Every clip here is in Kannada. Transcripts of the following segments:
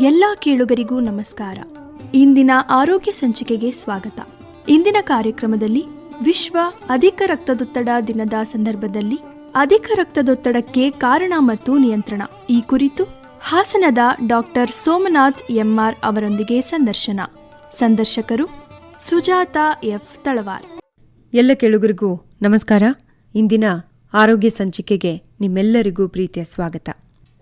ಎಲ್ಲ ಕೇಳುಗರಿಗೂ ನಮಸ್ಕಾರ. ಇಂದಿನ ಆರೋಗ್ಯ ಸಂಚಿಕೆಗೆ ಸ್ವಾಗತ. ಇಂದಿನ ಕಾರ್ಯಕ್ರಮದಲ್ಲಿ ವಿಶ್ವ ಅಧಿಕ ರಕ್ತದೊತ್ತಡ ದಿನದ ಸಂದರ್ಭದಲ್ಲಿ ಅಧಿಕ ರಕ್ತದೊತ್ತಡಕ್ಕೆ ಕಾರಣ ಮತ್ತು ನಿಯಂತ್ರಣ. ಈ ಕುರಿತು ಹಾಸನದ ಡಾಕ್ಟರ್ ಸೋಮನಾಥ್ ಎಂಆರ್ ಅವರೊಂದಿಗೆ ಸಂದರ್ಶನ. ಸಂದರ್ಶಕರು ಸುಜಾತ ಎಫ್ ತಳವಾರ್. ಎಲ್ಲ ಕೇಳುಗರಿಗೂ ನಮಸ್ಕಾರ. ಇಂದಿನ ಆರೋಗ್ಯ ಸಂಚಿಕೆಗೆ ನಿಮ್ಮೆಲ್ಲರಿಗೂ ಪ್ರೀತಿಯ ಸ್ವಾಗತ.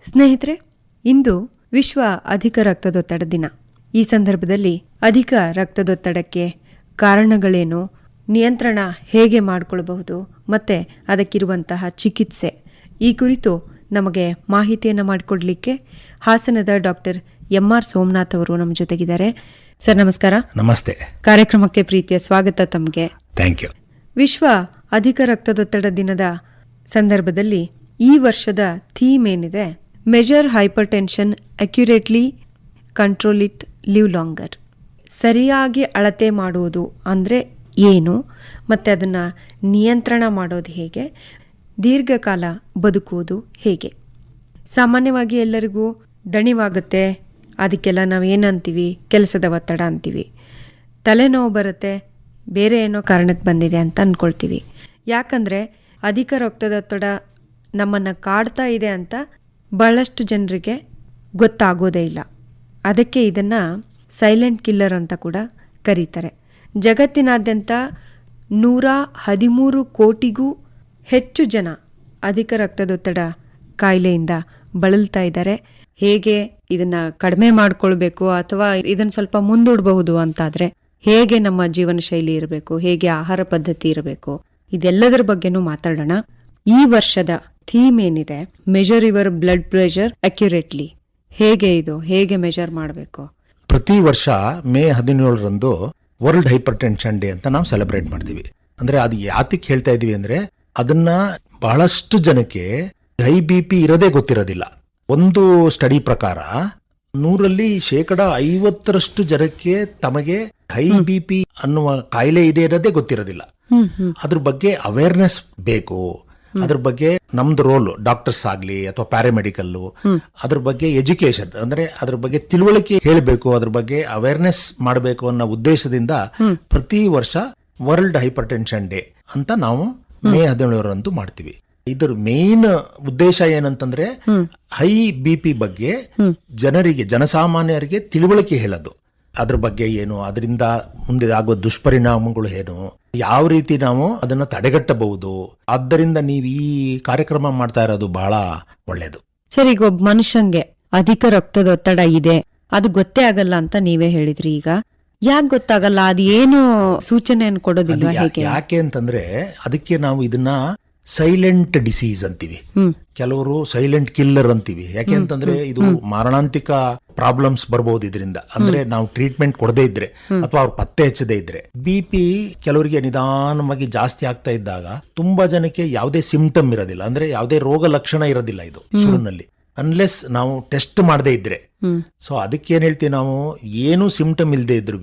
ಸ್ನೇಹಿತರೆ, ಇಂದು ವಿಶ್ವ ಅಧಿಕ ರಕ್ತದೊತ್ತಡ ದಿನ. ಈ ಸಂದರ್ಭದಲ್ಲಿ ಅಧಿಕ ರಕ್ತದೊತ್ತಡಕ್ಕೆ ಕಾರಣಗಳೇನು? ನಿಯಂತ್ರಣ ಹೇಗೆ ಮಾಡಿಕೊಳ್ಬಹುದು? ಮತ್ತು ಅದಕ್ಕಿರುವಂತಹ ಚಿಕಿತ್ಸೆ. ಈ ಕುರಿತು ನಮಗೆ ಮಾಹಿತಿಯನ್ನು ಮಾಡಿಕೊಡಲಿಕ್ಕೆ ಹಾಸನದ ಡಾಕ್ಟರ್ ಎಂ ಆರ್ ಸೋಮನಾಥ್ ಅವರು ನಮ್ಮ ಜೊತೆಗಿದ್ದಾರೆ. ಸರ್ ನಮಸ್ಕಾರ. ನಮಸ್ತೆ. ಕಾರ್ಯಕ್ರಮಕ್ಕೆ ಪ್ರೀತಿಯ ಸ್ವಾಗತ ತಮಗೆ. Thank you. ವಿಶ್ವ ಅಧಿಕ ರಕ್ತದೊತ್ತಡ ದಿನದ ಸಂದರ್ಭದಲ್ಲಿ ಈ ವರ್ಷದ ಥೀಮ್ ಏನಿದೆ? Measure hypertension accurately control it live longer ಸರಿಯಾಗಿ ಅಳತೆ ಮಾಡುವುದು ಅಂದರೆ ಏನು? ಮತ್ತು ಅದನ್ನು ನಿಯಂತ್ರಣ ಮಾಡೋದು ಹೇಗೆ? ದೀರ್ಘಕಾಲ ಬದುಕುವುದು ಹೇಗೆ? ಸಾಮಾನ್ಯವಾಗಿ ಎಲ್ಲರಿಗೂ ದಣಿವಾಗುತ್ತೆ. ಅದಕ್ಕೆಲ್ಲ ನಾವು ಏನಂತೀವಿ ಕೆಲಸದ ಒತ್ತಡ ಅಂತೀವಿ. ತಲೆನೋವು ಬರುತ್ತೆ. ಬೇರೆ ಏನೋ ಕಾರಣಕ್ಕೆ ಬಂದಿದೆ ಅಂತ ಅಂದ್ಕೊಳ್ತೀವಿ ಯಾಕಂದರೆ ಅಧಿಕ ರಕ್ತದೊತ್ತಡ ನಮ್ಮನ್ನು ಕಾಡ್ತಾ ಇದೆ ಅಂತ ಬಹಳಷ್ಟು ಜನರಿಗೆ ಗೊತ್ತಾಗೋದೇ ಇಲ್ಲ. ಅದಕ್ಕೆ ಇದನ್ನು ಸೈಲೆಂಟ್ ಕಿಲ್ಲರ್ ಅಂತ ಕೂಡ ಕರೀತಾರೆ. ಜಗತ್ತಿನಾದ್ಯಂತ ನೂರ ಹದಿಮೂರು ಕೋಟಿಗೂ ಹೆಚ್ಚು ಜನ ಅಧಿಕ ರಕ್ತದೊತ್ತಡ ಕಾಯಿಲೆಯಿಂದ ಬಳಲ್ತಾ ಇದ್ದಾರೆ. ಹೇಗೆ ಇದನ್ನ ಕಡಿಮೆ ಮಾಡಿಕೊಳ್ಬೇಕು ಅಥವಾ ಇದನ್ನು ಸ್ವಲ್ಪ ಮುಂದೂಡಬಹುದು ಅಂತಾದರೆ ಹೇಗೆ ನಮ್ಮ ಜೀವನ ಶೈಲಿ ಇರಬೇಕು, ಹೇಗೆ ಆಹಾರ ಪದ್ಧತಿ ಇರಬೇಕು, ಇದೆಲ್ಲದರ ಬಗ್ಗೆನೂ ಮಾತಾಡೋಣ. ಈ ವರ್ಷದ ಥೀಮ್ ಏನಿದೆ? Measure your blood pressure accurately ಹೇಗೆ ಇದು? ಹೇಗೆ ಮೆಜರ್ ಮಾಡಬೇಕು? ಪ್ರತಿ ವರ್ಷ ಮೇ ಹದಿನೇಳರಂದು ವರ್ಲ್ಡ್ ಹೈಪರ್ ಟೆನ್ಷನ್ ಡೇ ಅಂತ ನಾವು ಸೆಲೆಬ್ರೇಟ್ ಮಾಡ್ತೀವಿ. ಅಂದ್ರೆ ಅದು ಯಾತಕ್ಕೆ ಹೇಳ್ತಾ ಇದೀವಿ ಅಂದ್ರೆ ಅದನ್ನ ಬಹಳಷ್ಟು ಜನಕ್ಕೆ ಹೈ ಬಿ ಪಿ ಇರೋದೇ ಗೊತ್ತಿರೋದಿಲ್ಲ. ಒಂದು ಸ್ಟಡಿ ಪ್ರಕಾರ ನೂರಲ್ಲಿ ಶೇಕಡ ಐವತ್ತರಷ್ಟು ಜನಕ್ಕೆ ತಮಗೆ ಹೈ ಬಿ ಪಿ ಅನ್ನುವ ಕಾಯಿಲೆ ಇದೆ ಇರೋದೇ ಗೊತ್ತಿರೋದಿಲ್ಲ. ಅದ್ರ ಬಗ್ಗೆ ಅವೇರ್ನೆಸ್ ಬೇಕು. ಅದ್ರ ಬಗ್ಗೆ ನಮ್ದು ರೋಲ್ ಡಾಕ್ಟರ್ಸ್ ಆಗ್ಲಿ ಅಥವಾ ಪ್ಯಾರಾಮೆಡಿಕಲ್ ಅದ್ರ ಬಗ್ಗೆ ಎಜುಕೇಶನ್ ಅಂದ್ರೆ ಅದ್ರ ಬಗ್ಗೆ ತಿಳುವಳಿಕೆ ಹೇಳಬೇಕು ಅದ್ರ ಬಗ್ಗೆ ಅವೇರ್ನೆಸ್ ಮಾಡಬೇಕು ಅನ್ನೋ ಉದ್ದೇಶದಿಂದ ಪ್ರತಿ ವರ್ಷ ವರ್ಲ್ಡ್ ಹೈಪರ್ ಟೆನ್ಷನ್ ಡೇ ಅಂತ ನಾವು ಮೇ ಹದಿನೇಳರಂದು ಮಾಡ್ತೀವಿ. ಇದ್ರ ಮೇನ್ ಉದ್ದೇಶ ಏನಂತಂದ್ರೆ ಹೈ ಬಿ ಪಿ ಬಗ್ಗೆ ಜನರಿಗೆ ಜನಸಾಮಾನ್ಯರಿಗೆ ತಿಳುವಳಿಕೆ ಹೇಳೋದು. ಅದ್ರ ಬಗ್ಗೆ ಏನು ಅದರಿಂದ ಮುಂದೆ ಆಗುವ ದುಷ್ಪರಿಣಾಮಗಳು ಏನು ಯಾವ ರೀತಿ ನಾವು ಅದನ್ನ ತಡೆಗಟ್ಟಬಹುದು ಆದ್ದರಿಂದ ನೀವು ಈ ಕಾರ್ಯಕ್ರಮ ಮಾಡ್ತಾ ಇರೋದು ಬಹಳ ಒಳ್ಳೇದು. ಸರಿ ಈಗ ಒಬ್ಬ ಮನುಷ್ಯಂಗೆ ಅಧಿಕ ರಕ್ತದೊತ್ತಡ ಇದೆ ಅದು ಗೊತ್ತೇ ಆಗಲ್ಲ ಅಂತ ನೀವೇ ಹೇಳಿದ್ರಿ ಈಗ. ಯಾಕೆ ಗೊತ್ತಾಗಲ್ಲ? ಅದು ಏನು ಸೂಚನೆ ಕೊಡೋದಿಲ್ಲ ಯಾಕೆ ಅಂತಂದ್ರೆ ಅದಕ್ಕೆ ನಾವು ಇದನ್ನ ಸೈಲೆಂಟ್ ಡಿಸೀಸ್ ಅಂತೀವಿ. ಕೆಲವರು ಸೈಲೆಂಟ್ ಕಿಲ್ಲರ್ ಅಂತೀವಿ. ಯಾಕೆ ಅಂತಂದ್ರೆ ಇದು ಮಾರಣಾಂತಿಕ ಪ್ರಾಬ್ಲಮ್ಸ್ ಬರಬಹುದು ಇದರಿಂದ. ಅಂದ್ರೆ ನಾವು ಟ್ರೀಟ್ಮೆಂಟ್ ಕೊಡದೇ ಇದ್ರೆ ಅಥವಾ ಅವ್ರು ಪತ್ತೆ ಹಚ್ಚದೇ ಇದ್ರೆ. ಬಿ ಪಿ ಕೆಲವರಿಗೆ ನಿಧಾನವಾಗಿ ಜಾಸ್ತಿ ಆಗ್ತಾ ಇದ್ದಾಗ ತುಂಬಾ ಜನಕ್ಕೆ ಯಾವುದೇ ಸಿಂಪ್ಟಮ್ ಇರೋದಿಲ್ಲ. ಅಂದ್ರೆ ಯಾವುದೇ ರೋಗ ಲಕ್ಷಣ ಇರೋದಿಲ್ಲ ಇದು ಶುರುನಲ್ಲಿ ಅನ್ಲೆಸ್ ನಾವು ಟೆಸ್ಟ್ ಮಾಡದೇ ಇದ್ರೆ. ಸೊ ಅದಕ್ಕೆ ಏನ್ ಹೇಳ್ತೀವಿ ನಾವು? ಏನು ಸಿಂಪ್ಟಮ್ ಇಲ್ಲದೆ ಇದ್ರು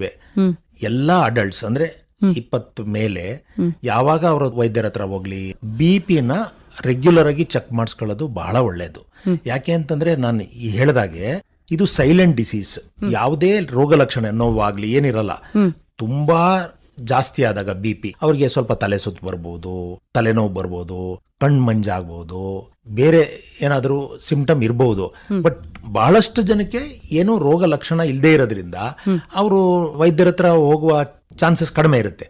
ಎಲ್ಲಾ ಅಡಲ್ಟ್ಸ್ ಅಂದ್ರೆ ಇಪ್ಪತ್ತು ಮೇಲೆ ಯಾವಾಗ ಅವರ ವೈದ್ಯರ ಹತ್ರ ಹೋಗ್ಲಿ ಬಿ ಪಿನ ರೆಗ್ಯುಲರ್ ಆಗಿ ಚೆಕ್ ಮಾಡಿಸ್ಕೊಳ್ಳೋದು ಬಹಳ ಒಳ್ಳೇದು. ಯಾಕೆ ಅಂತಂದ್ರೆ ನಾನು ಹೇಳ್ದಾಗೆ ಇದು ಸೈಲೆಂಟ್ ಡಿಸೀಸ್ ಯಾವುದೇ ರೋಗ ಲಕ್ಷಣ ನೋವಾಗ್ಲಿ ಏನಿರಲ್ಲ. ತುಂಬಾ ಜಾಸ್ತಿ ಆದಾಗ ಬಿ ಪಿ ಅವ್ರಿಗೆ ಸ್ವಲ್ಪ ತಲೆ ಸುತ್ತು ಬರ್ಬೋದು ತಲೆನೋವು ಬರ್ಬೋದು ಕಣ್ ಮಂಜಾಗ್ಬೋದು ಬೇರೆ ಏನಾದರೂ ಸಿಂಪ್ಟಮ್ ಇರಬಹುದು ಬಟ್ ಬಹಳಷ್ಟು ಜನಕ್ಕೆ ಏನು ರೋಗ ಲಕ್ಷಣ ಇಲ್ಲದೆ ಇರೋದ್ರಿಂದ ಅವರು ವೈದ್ಯರ ಹತ್ರ ಹೋಗುವ ಚಾನ್ಸಸ್ ಕಡಿಮೆ ಇರುತ್ತೆ.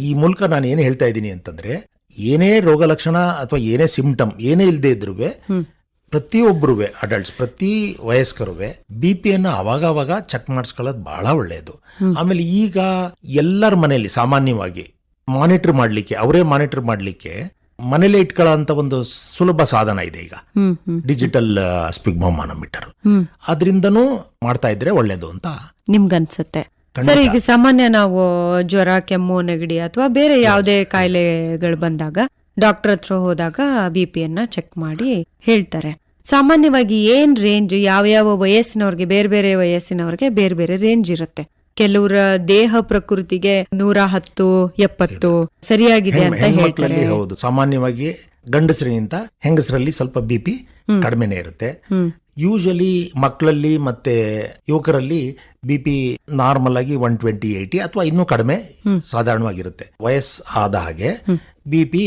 ಈ ಮೂಲಕ ನಾನು ಏನು ಹೇಳ್ತಾ ಇದ್ದೀನಿ ಅಂತಂದ್ರೆ ಏನೇ ರೋಗ ಲಕ್ಷಣ ಅಥವಾ ಏನೇ ಸಿಂಪ್ಟಮ್ ಏನೇ ಇಲ್ಲದೆ ಇದ್ರೂ ಪ್ರತಿಯೊಬ್ಬರು ಅಡಲ್ಟ್ಸ್ ಪ್ರತಿ ವಯಸ್ಕರು ಬಿ ಪಿಯನ್ನು ಅವಾಗ ಅವಾಗ ಚೆಕ್ ಮಾಡಿಸ್ಕೊಳ್ಳೋದು ಬಹಳ ಒಳ್ಳೆಯದು ಆಮೇಲೆ ಈಗ ಎಲ್ಲರ ಮನೆಯಲ್ಲಿ ಸಾಮಾನ್ಯವಾಗಿ ಮಾನಿಟರ್ ಮಾಡ್ಲಿಕ್ಕೆ ಅವರೇ ಮಾನಿಟರ್ ಮಾಡ್ಲಿಕ್ಕೆ ಮನೇಲೆ ಇಟ್ಕೊಳ್ಳೋ ಅಂತ ಒಂದು ಸುಲಭ ಸಾಧನ ಇದೆ ಈಗ. Digital meter hmm. ಅದರಿಂದನೂ ಮಾಡ್ತಾ ಇದ್ರೆ ಒಳ್ಳೇದು ಅಂತ ನಿಮ್ಗನ್ಸುತ್ತೆ. ಸರಿ ಈಗ ಸಾಮಾನ್ಯ ನಾವು ಜ್ವರ ಕೆಮ್ಮು ನೆಗಡಿ ಅಥವಾ ಬೇರೆ ಯಾವುದೇ ಕಾಯಿಲೆಗಳು ಬಂದಾಗ ಡಾಕ್ಟರ್ ಹತ್ರ ಹೋದಾಗ ಬಿ ಪಿಯನ್ನ ಚೆಕ್ ಮಾಡಿ ಹೇಳ್ತಾರೆ. ಸಾಮಾನ್ಯವಾಗಿ ಏನ್ ರೇಂಜ್ ಯಾವ ಯಾವ ವಯಸ್ಸಿನವ್ರಿಗೆ ಬೇರೆ ಬೇರೆ ವಯಸ್ಸಿನವ್ರಿಗೆ ಬೇರೆ ಬೇರೆ ರೇಂಜ್ ಇರುತ್ತೆ. ಕೆಲವರ ದೇಹ ಪ್ರಕೃತಿಗೆ ನೂರ ಹತ್ತು ಎಪ್ಪತ್ತು ಸರಿಯಾಗಿದೆ ಅಂತ ಹೇಳ್ತಾರೆ. ಹೌದು. ಸಾಮಾನ್ಯವಾಗಿ ಗಂಡಸರಿಗಿಂತ ಹೆಂಗಸರಲ್ಲಿ ಸ್ವಲ್ಪ ಬಿ ಪಿ ಕಡಿಮೆನೆ ಇರುತ್ತೆ. ಯೂಶಲಿ ಮಕ್ಕಳಲ್ಲಿ ಮತ್ತೆ ಯುವಕರಲ್ಲಿ ಬಿ ಪಿ ನಾರ್ಮಲ್ ಆಗಿ ಒನ್ ಟ್ವೆಂಟಿ ಏಯ್ಟಿ ಅಥವಾ ಇನ್ನೂ ಕಡಿಮೆ ಸಾಧಾರಣವಾಗಿರುತ್ತೆ. ವಯಸ್ಸು ಆದ ಹಾಗೆ ಬಿ ಪಿ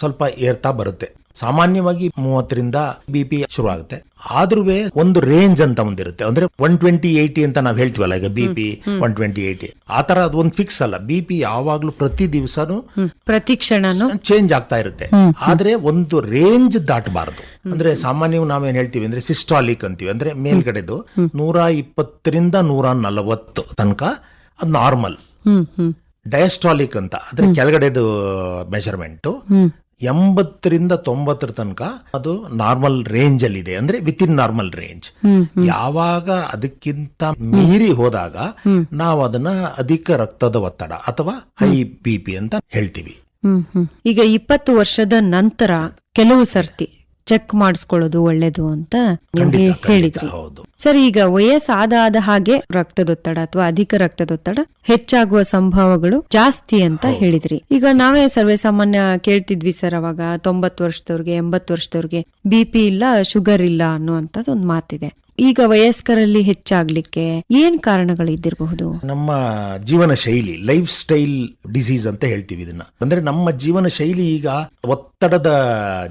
ಸ್ವಲ್ಪ ಏರ್ತಾ ಬರುತ್ತೆ. ಸಾಮಾನ್ಯವಾಗಿ ಮೂವತ್ತರಿಂದ ಬಿ ಪಿ ಶುರು ಆಗುತ್ತೆ ಆದ್ರೂ ಒಂದು ರೇಂಜ್ ಅಂತ ಒಂದಿರುತ್ತೆ ಅಂದ್ರೆ ಒನ್ ಟ್ವೆಂಟಿ ಏಯ್ಟಿ ಅಂತ ನಾವು ಹೇಳ್ತೀವಲ್ಲ ಈಗ B P one twenty eighty ಆ ತರ ಅದು ಒಂದು ಫಿಕ್ಸ್ ಅಲ್ಲ. ಬಿ ಪಿ ಯಾವಾಗ್ಲೂ ಪ್ರತಿ ದಿವಸನು ಪ್ರತಿ ಕ್ಷಣ ಚೇಂಜ್ ಆಗ್ತಾ ಇರುತ್ತೆ. ಆದ್ರೆ ಒಂದು ರೇಂಜ್ ದಾಟಬಾರದು. ಅಂದ್ರೆ ಸಾಮಾನ್ಯ ನಾವೇನ್ ಹೇಳ್ತೀವಿ ಅಂದ್ರೆ ಸಿಸ್ಟಾಲಿಕ್ ಅಂತೀವಿ. ಅಂದ್ರೆ ಮೇಲ್ಗಡೆದು ನೂರ ಇಪ್ಪತ್ತರಿಂದ ನೂರ ನಲವತ್ತು ತನಕ ಅದು ನಾರ್ಮಲ್ ಡಯಾಸ್ಟಾಲಿಕ್ ಅಂತ. ಅಂದ್ರೆ ಕೆಳಗಡೆದು ಮೆಜರ್ಮೆಂಟ್ ಎಂಬತ್ತರಿಂದ ತೊಂಬತ್ತರ ತನಕ ಅದು ನಾರ್ಮಲ್ ರೇಂಜ್ ಅಲ್ಲಿ ಇದೆ ಅಂದ್ರೆ ವಿತ್ ಇನ್ ನಾರ್ಮಲ್ ರೇಂಜ್ ಯಾವಾಗ ಅದಕ್ಕಿಂತ ಮೀರಿ ಹೋದಾಗ ನಾವು ಅದನ್ನ ಅಧಿಕ ರಕ್ತದ ಒತ್ತಡ ಅಥವಾ ಹೈ ಬಿ ಪಿ ಅಂತ ಹೇಳ್ತೀವಿ. ಈಗ ಇಪ್ಪತ್ತು ವರ್ಷದ ನಂತರ ಕೆಲವು ಸರ್ತಿ ಚೆಕ್ ಮಾಡಿಸ್ಕೊಳ್ಳೋದು ಒಳ್ಳೇದು ಅಂತ ನಿಮ್ಗೆ ಹೇಳಿದ್ರು. ಸರ್ ಈಗ ವಯಸ್ಸಾದ ಹಾಗೆ ರಕ್ತದೊತ್ತಡ ಅಥವಾ ಅಧಿಕ ರಕ್ತದೊತ್ತಡ ಹೆಚ್ಚಾಗುವ ಸಂಭವಗಳು ಜಾಸ್ತಿ ಅಂತ ಹೇಳಿದ್ರಿ. ಈಗ ನಾವೇ ಸರ್ವೇ ಸಾಮಾನ್ಯ ಕೇಳ್ತಿದ್ವಿ ಸರ್ ಅವಾಗ ತೊಂಬತ್ತು ವರ್ಷದವ್ರಿಗೆ ಎಂಬತ್ತು ವರ್ಷದವ್ರಿಗೆ ಬಿ ಪಿ ಇಲ್ಲ ಶುಗರ್ ಇಲ್ಲ ಅನ್ನುವಂಥದ್ದು ಒಂದು ಮಾತಿದೆ. ಈಗ ವಯಸ್ಕರಲ್ಲಿ ಹೆಚ್ಚಾಗ್ಲಿಕ್ಕೆ ಏನ್ ಕಾರಣಗಳಿದ್ದಿರಬಹುದು ನಮ್ಮ ಜೀವನ ಶೈಲಿ ಲೈಫ್ ಸ್ಟೈಲ್ ಡಿಸೀಸ್ ಅಂತ ಹೇಳ್ತೀವಿ ಇದನ್ನ. ಅಂದ್ರೆ ನಮ್ಮ ಜೀವನ ಶೈಲಿ ಈಗ ಒತ್ತಡದ